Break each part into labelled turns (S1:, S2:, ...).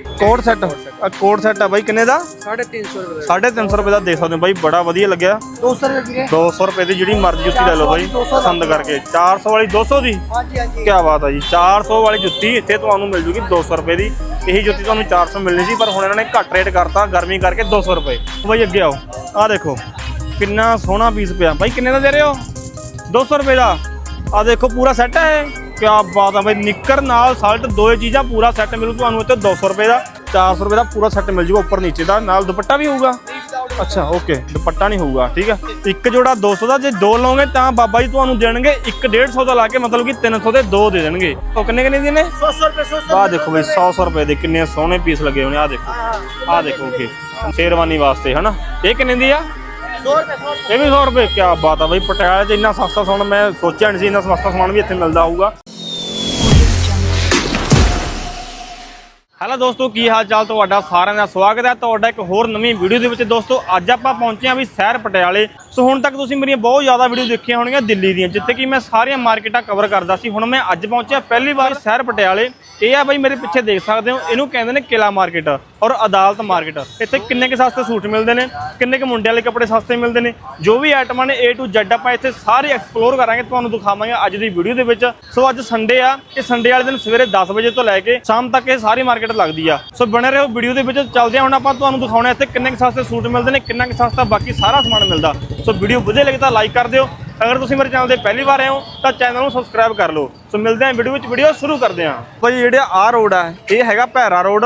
S1: Code set ਆ coat set ਆ ਬਾਈ ਕਿੰਨੇ ਦਾ?
S2: 350 ਰੁਪਏ ਦਾ।
S1: 350 ਰੁਪਏ ਦਾ ਦੇ ਸਕਦੇ ਹੋ ਬਾਈ ਬੜਾ ਵਧੀਆ ਲੱਗਿਆ।
S2: 200 ਰੁਪਏ ਵੀਰੇ।
S1: 200 ਰੁਪਏ ਦੀ ਜਿਹੜੀ ਮਰਜ਼ੀ ਜੁੱਤੀ ਲੈ ਲਓ ਬਾਈ ਪਸੰਦ ਕਰਕੇ। 400 ਵਾਲੀ 200 ਦੀ?
S2: ਹਾਂਜੀ ਹਾਂਜੀ।
S1: ਕੀ ਬਾਤ ਆ ਜੀ 400 ਵਾਲੀ ਜੁੱਤੀ ਇੱਥੇ ਤੁਹਾਨੂੰ ਮਿਲ ਜੂਗੀ 200 ਰੁਪਏ ਦੀ। ਇਹੀ ਜੁੱਤੀ ਤੁਹਾਨੂੰ 400 ਮਿਲਣੀ ਸੀ ਪਰ ਹੁਣ ਇਹਨਾਂ ਨੇ ਘੱਟ ਰੇਟ ਕਰਤਾ ਗਰਮੀ ਕਰਕੇ 200 ਰੁਪਏ। ਬਾਈ ਅੱਗੇ ਆਓ। ਆਹ ਦੇਖੋ ਕਿੰਨਾ ਸੋਹਣਾ ਪੀਸ ਪਿਆ। ਬਾਈ ਕਿੰਨੇ ਦਾ ਦੇ ਰਹੇ ਹੋ? 200 ਰੁਪਏ ਦਾ। ਆਹ ਦੇਖੋ ਪੂਰਾ ਸੈੱਟ ਹੈ ਕੀ ਬਾਤ ਆ ਬਾਈ ਨਿੱਕਰ ਨਾਲ ਸਾਲਟ ਦੋਏ ਚੀਜ਼ਾਂ ਪੂਰਾ ਸੈੱਟ ਮਿਲੂ ਤੁਹਾਨੂੰ ਇੱਥੇ 200 ਰੁਪਏ ਦਾ 400 ਰੁਪਏ ਦਾ ਪੂਰਾ ਸੈੱਟ ਮਿਲ ਜੂਗਾ ਉੱਪਰ ਨੀਚੇ ਦਾ ਨਾਲ ਦੁਪੱਟਾ ਵੀ ਹੋਊਗਾ। ਅੱਛਾ ਓਕੇ ਦੁਪੱਟਾ ਨਹੀਂ ਹੋਊਗਾ ਠੀਕ ਹੈ ਇੱਕ ਜੋੜਾ 200 ਦਾ ਜੇ ਦੋ ਲਓਗੇ ਤਾਂ ਬਾਬਾ ਜੀ ਤੁਹਾਨੂੰ ਦੇਣਗੇ ਇੱਕ 150 ਦਾ ਲਾ ਕੇ ਮਤਲਬ ਕਿ 300 ਦੇ ਦੋ ਦੇ ਦੇਣਗੇ। ਉਹ ਕਿੰਨੇ ਕਿੰਨੇ ਦੇ ਨੇ?
S2: 100 ਰੁਪਏ 100
S1: ਆਹ ਦੇਖੋ ਬਈ 100 100 ਰੁਪਏ ਦੇ ਕਿੰਨੇ ਸੋਹਣੇ ਪੀਸ ਲੱਗੇ ਹੋਣੇ ਆਹ ਦੇਖੋ। ਆਹ ਦੇਖੋ ਕਿ ਸ਼ੇਰਵਾਨੀ ਵਾਸਤੇ ਹਨਾ? ਇਹ ਕਿੰਨੇ ਦੀ ਆ?
S2: 100 ਰੁਪਏ 100
S1: ਇਹ ਵੀ 100 ਰੁਪਏ ਕੀ ਬਾਤ ਆ ਬਈ ਪਟਿਆਲੇ 'ਚ ਇੰਨਾ ਸਸਤਾ ਸਮਾਨ ਮੈਂ ਸੋਚਿਆ ਨਹੀਂ ਸੀ ਇੰਨਾ ਸਸਤਾ ਸਮਾਨ ਵੀ ਇੱਥੇ ਮਿਲਦਾ ਹੋਊਗਾ। ਹੈਲੋ ਦੋਸਤੋ, ਕੀ ਹਾਲ ਚਾਲ ਤੁਹਾਡਾ? ਸਾਰਿਆਂ ਦਾ ਸਵਾਗਤ ਹੈ ਤੁਹਾਡਾ ਇੱਕ ਹੋਰ ਨਵੀਂ ਵੀਡੀਓ ਦੇ ਵਿੱਚ। ਦੋਸਤੋ, ਅੱਜ ਆਪਾਂ ਪਹੁੰਚੇ ਹਾਂ ਵੀ ਸ਼ਹਿਰ ਪਟਿਆਲੇ। ਸੋ ਹੁਣ ਤੱਕ ਤੁਸੀਂ ਮੇਰੀਆਂ ਬਹੁਤ ਜ਼ਿਆਦਾ ਵੀਡੀਓ ਦੇਖੀਆਂ ਹੋਣਗੀਆਂ ਦਿੱਲੀ ਦੀਆਂ, ਜਿੱਥੇ ਕਿ ਮੈਂ ਸਾਰੀਆਂ ਮਾਰਕੀਟਾਂ ਕਵਰ ਕਰਦਾ ਸੀ। ਹੁਣ ਮੈਂ ਅੱਜ ਪਹੁੰਚਿਆ ਪਹਿਲੀ ਵਾਰ ਸ਼ਹਿਰ ਪਟਿਆਲੇ। ਇਹ ਆ ਬਾਈ ਮੇਰੇ ਪਿੱਛੇ ਦੇਖ ਸਕਦੇ ਹੋ, ਇਹਨੂੰ ਕਹਿੰਦੇ ਨੇ ਕਿਲਾ ਮਾਰਕੀਟ। ਔਰ ਅਦਾਲਤ ਮਾਰਕੀਟ ਇੱਥੇ ਕਿੰਨੇ ਕੁ ਸਸਤੇ ਸੂਟ ਮਿਲਦੇ ਨੇ, ਕਿੰਨੇ ਕੁ ਮੁੰਡਿਆਂ ਵਾਲੇ ਕੱਪੜੇ ਸਸਤੇ ਮਿਲਦੇ ਨੇ, ਜੋ ਵੀ ਆਈਟਮਾਂ ਨੇ A to Z ਆਪਾਂ ਇੱਥੇ ਸਾਰੇ ਐਕਸਪਲੋਰ ਕਰਾਂਗੇ, ਤੁਹਾਨੂੰ ਦਿਖਾਵਾਂਗੇ ਅੱਜ ਦੀ ਵੀਡੀਓ ਦੇ ਵਿੱਚ। ਸੋ ਅੱਜ ਸੰਡੇ ਆ, ਇਹ ਸੰਡੇ ਵਾਲੇ ਦਿਨ ਸਵੇਰੇ 10 ਵਜੇ ਤੋਂ ਲੈ ਕੇ ਸ਼ਾਮ ਤੱਕ ਇਹ ਸਾਰੀ ਮਾਰਕੀਟ ਲੱਗਦੀ ਆ। ਸੋ ਬਣੇ ਰਹੋ ਵੀਡੀਓ ਦੇ ਵਿੱਚ, ਚੱਲਦੇ ਹਾਂ ਹੁਣ ਆਪਾਂ ਤੁਹਾਨੂੰ ਦਿਖਾਉਣਾ ਇੱਥੇ ਕਿੰਨੇ ਕੁ ਸਸਤੇ ਸੂਟ ਮਿਲਦੇ ਨੇ, ਕਿੰਨਾ ਕੁ ਸਸਤਾ ਬਾਕੀ ਸਾਰਾ ਸਮਾਨ ਮਿਲਦਾ। ਸੋ ਵੀਡੀਓ ਵਧੀਆ ਲੱਗੇ ਤਾਂ ਲਾਈਕ ਕਰ ਦਿਓ। ਅਗਰ ਤੁਸੀਂ ਮੇਰੇ ਚੈਨਲ ਤੇ ਪਹਿਲੀ ਵਾਰ ਆਏ ਹੋ, ਤਾਂ ਚੈਨਲ ਨੂੰ ਸਬਸਕ੍ਰਾਈਬ ਕਰ ਲਓ। ਸੋ ਮਿਲਦੇ ਹਾਂ ਵੀਡੀਓ ਵਿੱਚ ਵੀਡੀਓ ਸ਼ੁਰੂ ਕਰਦੇ ਹਾਂ। ਭਾਈ, ਜਿਹੜੇ ਆ ਰੋਡ ਆ, ਇਹ ਹੈਗਾ ਭੈਰਾ ਰੋਡ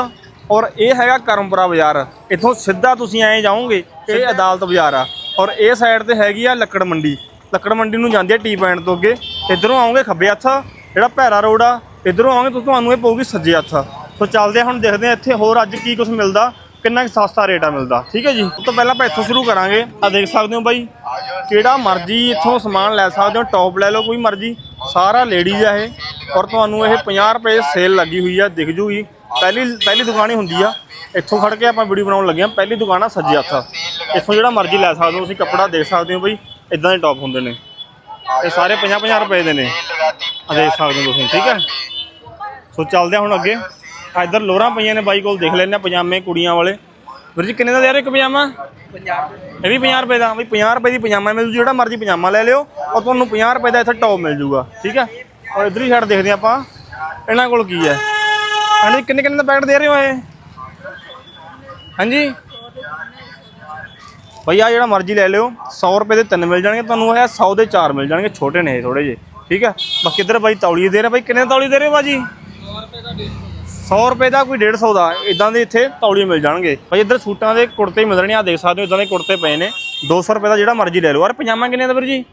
S1: ਔਰ ਇਹ ਹੈਗਾ ਕਰਮਪੁਰਾ ਬਾਜ਼ਾਰ। ਇੱਥੋਂ ਸਿੱਧਾ ਤੁਸੀਂ ਐਂ ਜਾਓਗੇ ਇਹ ਅਦਾਲਤ ਬਾਜ਼ਾਰ ਆ। ਔਰ ਇਹ ਸਾਈਡ ਤੇ ਹੈਗੀ ਆ ਲੱਕੜ ਮੰਡੀ। ਲੱਕੜ ਮੰਡੀ ਨੂੰ ਜਾਂਦੀ ਆ ਟੀ ਪੁਆਇੰਟ ਤੋਂ ਅੱਗੇ। ਇਧਰੋਂ ਆਓਗੇ ਖੱਬੇ ਹੱਥ ਜਿਹੜਾ ਭੈਰਾ ਰੋਡ ਆ ਇਧਰੋਂ ਆਓਗੇ ਤਾਂ ਤੁਹਾਨੂੰ ਇਹ ਪਊਗੀ ਸੱਜੇ ਹੱਥ। ਸੋ ਚੱਲਦੇ ਹੁਣ ਦੇਖਦੇ ਆ ਇੱਥੇ ਹੋਰ ਅੱਜ ਕੀ ਕੁਝ ਮਿਲਦਾ ਕਿੰਨਾ ਕੁ ਸਸਤਾ ਰੇਟ ਆ ਮਿਲਦਾ। ਠੀਕ ਹੈ ਜੀ? ਉਸ ਤੋਂ ਪਹਿਲਾਂ ਆਪਾਂ ਇੱਥੋਂ ਸ਼ੁਰੂ ਕਰਾਂਗੇ। ਆ ਦੇਖ ਸਕਦੇ ਹੋ ਬਾਈ ਕਿਹੜਾ ਮਰਜ਼ੀ ਇੱਥੋਂ ਸਮਾਨ ਲੈ ਸਕਦੇ ਹੋ ਟੌਪ ਲੈ ਲਓ ਕੋਈ ਮਰਜ਼ੀ। ਸਾਰਾ ਲੇਡੀਜ਼ ਆ ਇਹ। ਔਰ ਤੁਹਾਨੂੰ ਇਹ 50 ਰੁਪਏ ਸੇਲ ਲੱਗੀ ਹੋਈ ਆ ਦਿਖ ਜੂਗੀ। ਪਹਿਲੀ ਪਹਿਲੀ ਦੁਕਾਨ ਹੀ ਹੁੰਦੀ ਆ। ਇੱਥੋਂ ਖੜ ਕੇ ਆਪਾਂ ਵੀਡੀਓ ਬਣਾਉਣ ਲੱਗੇ ਆ। ਪਹਿਲੀ ਦੁਕਾਨ ਆ ਸੱਜੇ ਹੱਥ ਇੱਥੋਂ ਜਿਹੜਾ ਮਰਜ਼ੀ ਲੈ ਸਕਦੇ ਹੋ, ਤੁਸੀਂ ਕੱਪੜਾ ਦੇਖ ਸਕਦੇ ਹੋ ਬਈ ਇਦਾਂ ਦੇ ਟੌਪ ਹੁੰਦੇ ਨੇ। ਇਹ ਸਾਰੇ 50 50 ਰੁਪਏ ਦੇ ਨੇ। ਆ ਦੇਖ ਸਕਦੇ ਹੋ ਤੁਸੀਂ, ਠੀਕ ਹੈ ਸੋ ਚੱਲਦੇ ਆ ਹੁਣ ਅੱਗੇ। ਆ ਇੱਧਰ ਲੋਰਾਂ ਪਈਆਂ ਨੇ ਬਾਈ ਕੋਲ, ਦੇਖ ਲੈਣੇ ਪਜਾਮੇ ਕੁੜੀਆਂ ਵਾਲੇ। ਵੀਰ ਜੀ, ਕਿੰਨੇ ਦਾ ਦੇ ਰਹੇ ਇੱਕ ਪਜਾਮਾ?
S2: 50
S1: ਇਹ ਵੀ 50 ਰੁਪਏ ਦਾ ਵੀ 50 ਰੁਪਏ ਦੀ ਪਜਾਮਾ ਮਿਲ ਜੂ, ਜਿਹੜਾ ਮਰਜ਼ੀ ਪਜਾਮਾ ਲੈ ਲਿਓ, ਔਰ ਤੁਹਾਨੂੰ 50 ਰੁਪਏ ਦਾ ਇੱਥੇ ਟੌਪ ਮਿਲ ਜੂਗਾ, ਠੀਕ ਹੈ ਔਰ ਇਧਰ ਹੀ ਸਾਈਡ ਦੇਖਦੇ ਹਾਂ ਆਪਾਂ। ਇਹਨਾਂ ਕੋਲ ਕੀ ਹੈ? ਹਾਂਜੀ, ਕਿੰਨੇ ਕਿੰਨੇ ਦਾ ਪੈਕਟ ਦੇ ਰਹੇ ਹੋ ਇਹ? ਹਾਂਜੀ? ਭਈ ਆ ਜਿਹੜਾ ਮਰਜ਼ੀ ਲੈ ਲਿਓ। 100 ਰੁਪਏ ਦੇ ਤਿੰਨ ਮਿਲ ਜਾਣਗੇ ਤੁਹਾਨੂੰ, ਇਹ 100 ਦੇ ਚਾਰ ਮਿਲ ਜਾਣਗੇ, ਛੋਟੇ ਨੇ ਇਹ ਥੋੜੇ ਜਿਹੇ, ਠੀਕ ਹੈ? ਬਾਕੀ ਇੱਧਰ ਬਾਈ ਤੌਲੀਏ ਦੇ ਰਹੇ ਬਾਈ ਕਿੰਨੇ ਤੌਲੀਏ ਦੇ ਰਹੇ ਹੋ ਬਾਜੀ 100 ਰੁਪਏ ਦਾ ਕੋਈ 150 ਦਾ ਇਦਾਂ ਦੇ ਇੱਥੇ ਤੌਲੀਏ ਮਿਲ ਜਾਣਗੇ। ਭਾਈ, ਇੱਧਰ ਸੂਟਾਂ ਦੇ ਕੁੜਤੇ ਮਿਲ ਰਹੇ ਆ ਦੇਖ ਸਕਦੇ ਹੋ ਇਦਾਂ ਦੇ ਕੁੜਤੇ ਪਏ ਨੇ। 200 ਰੁਪਏ ਦਾ ਜਿਹੜਾ ਮਰਜ਼ੀ ਲੈ ਲਓ। ਯਾਰ ਪਜਾਮਾ ਕਿੰਨੇ ਦਾ ਵੀਰ ਜੀ?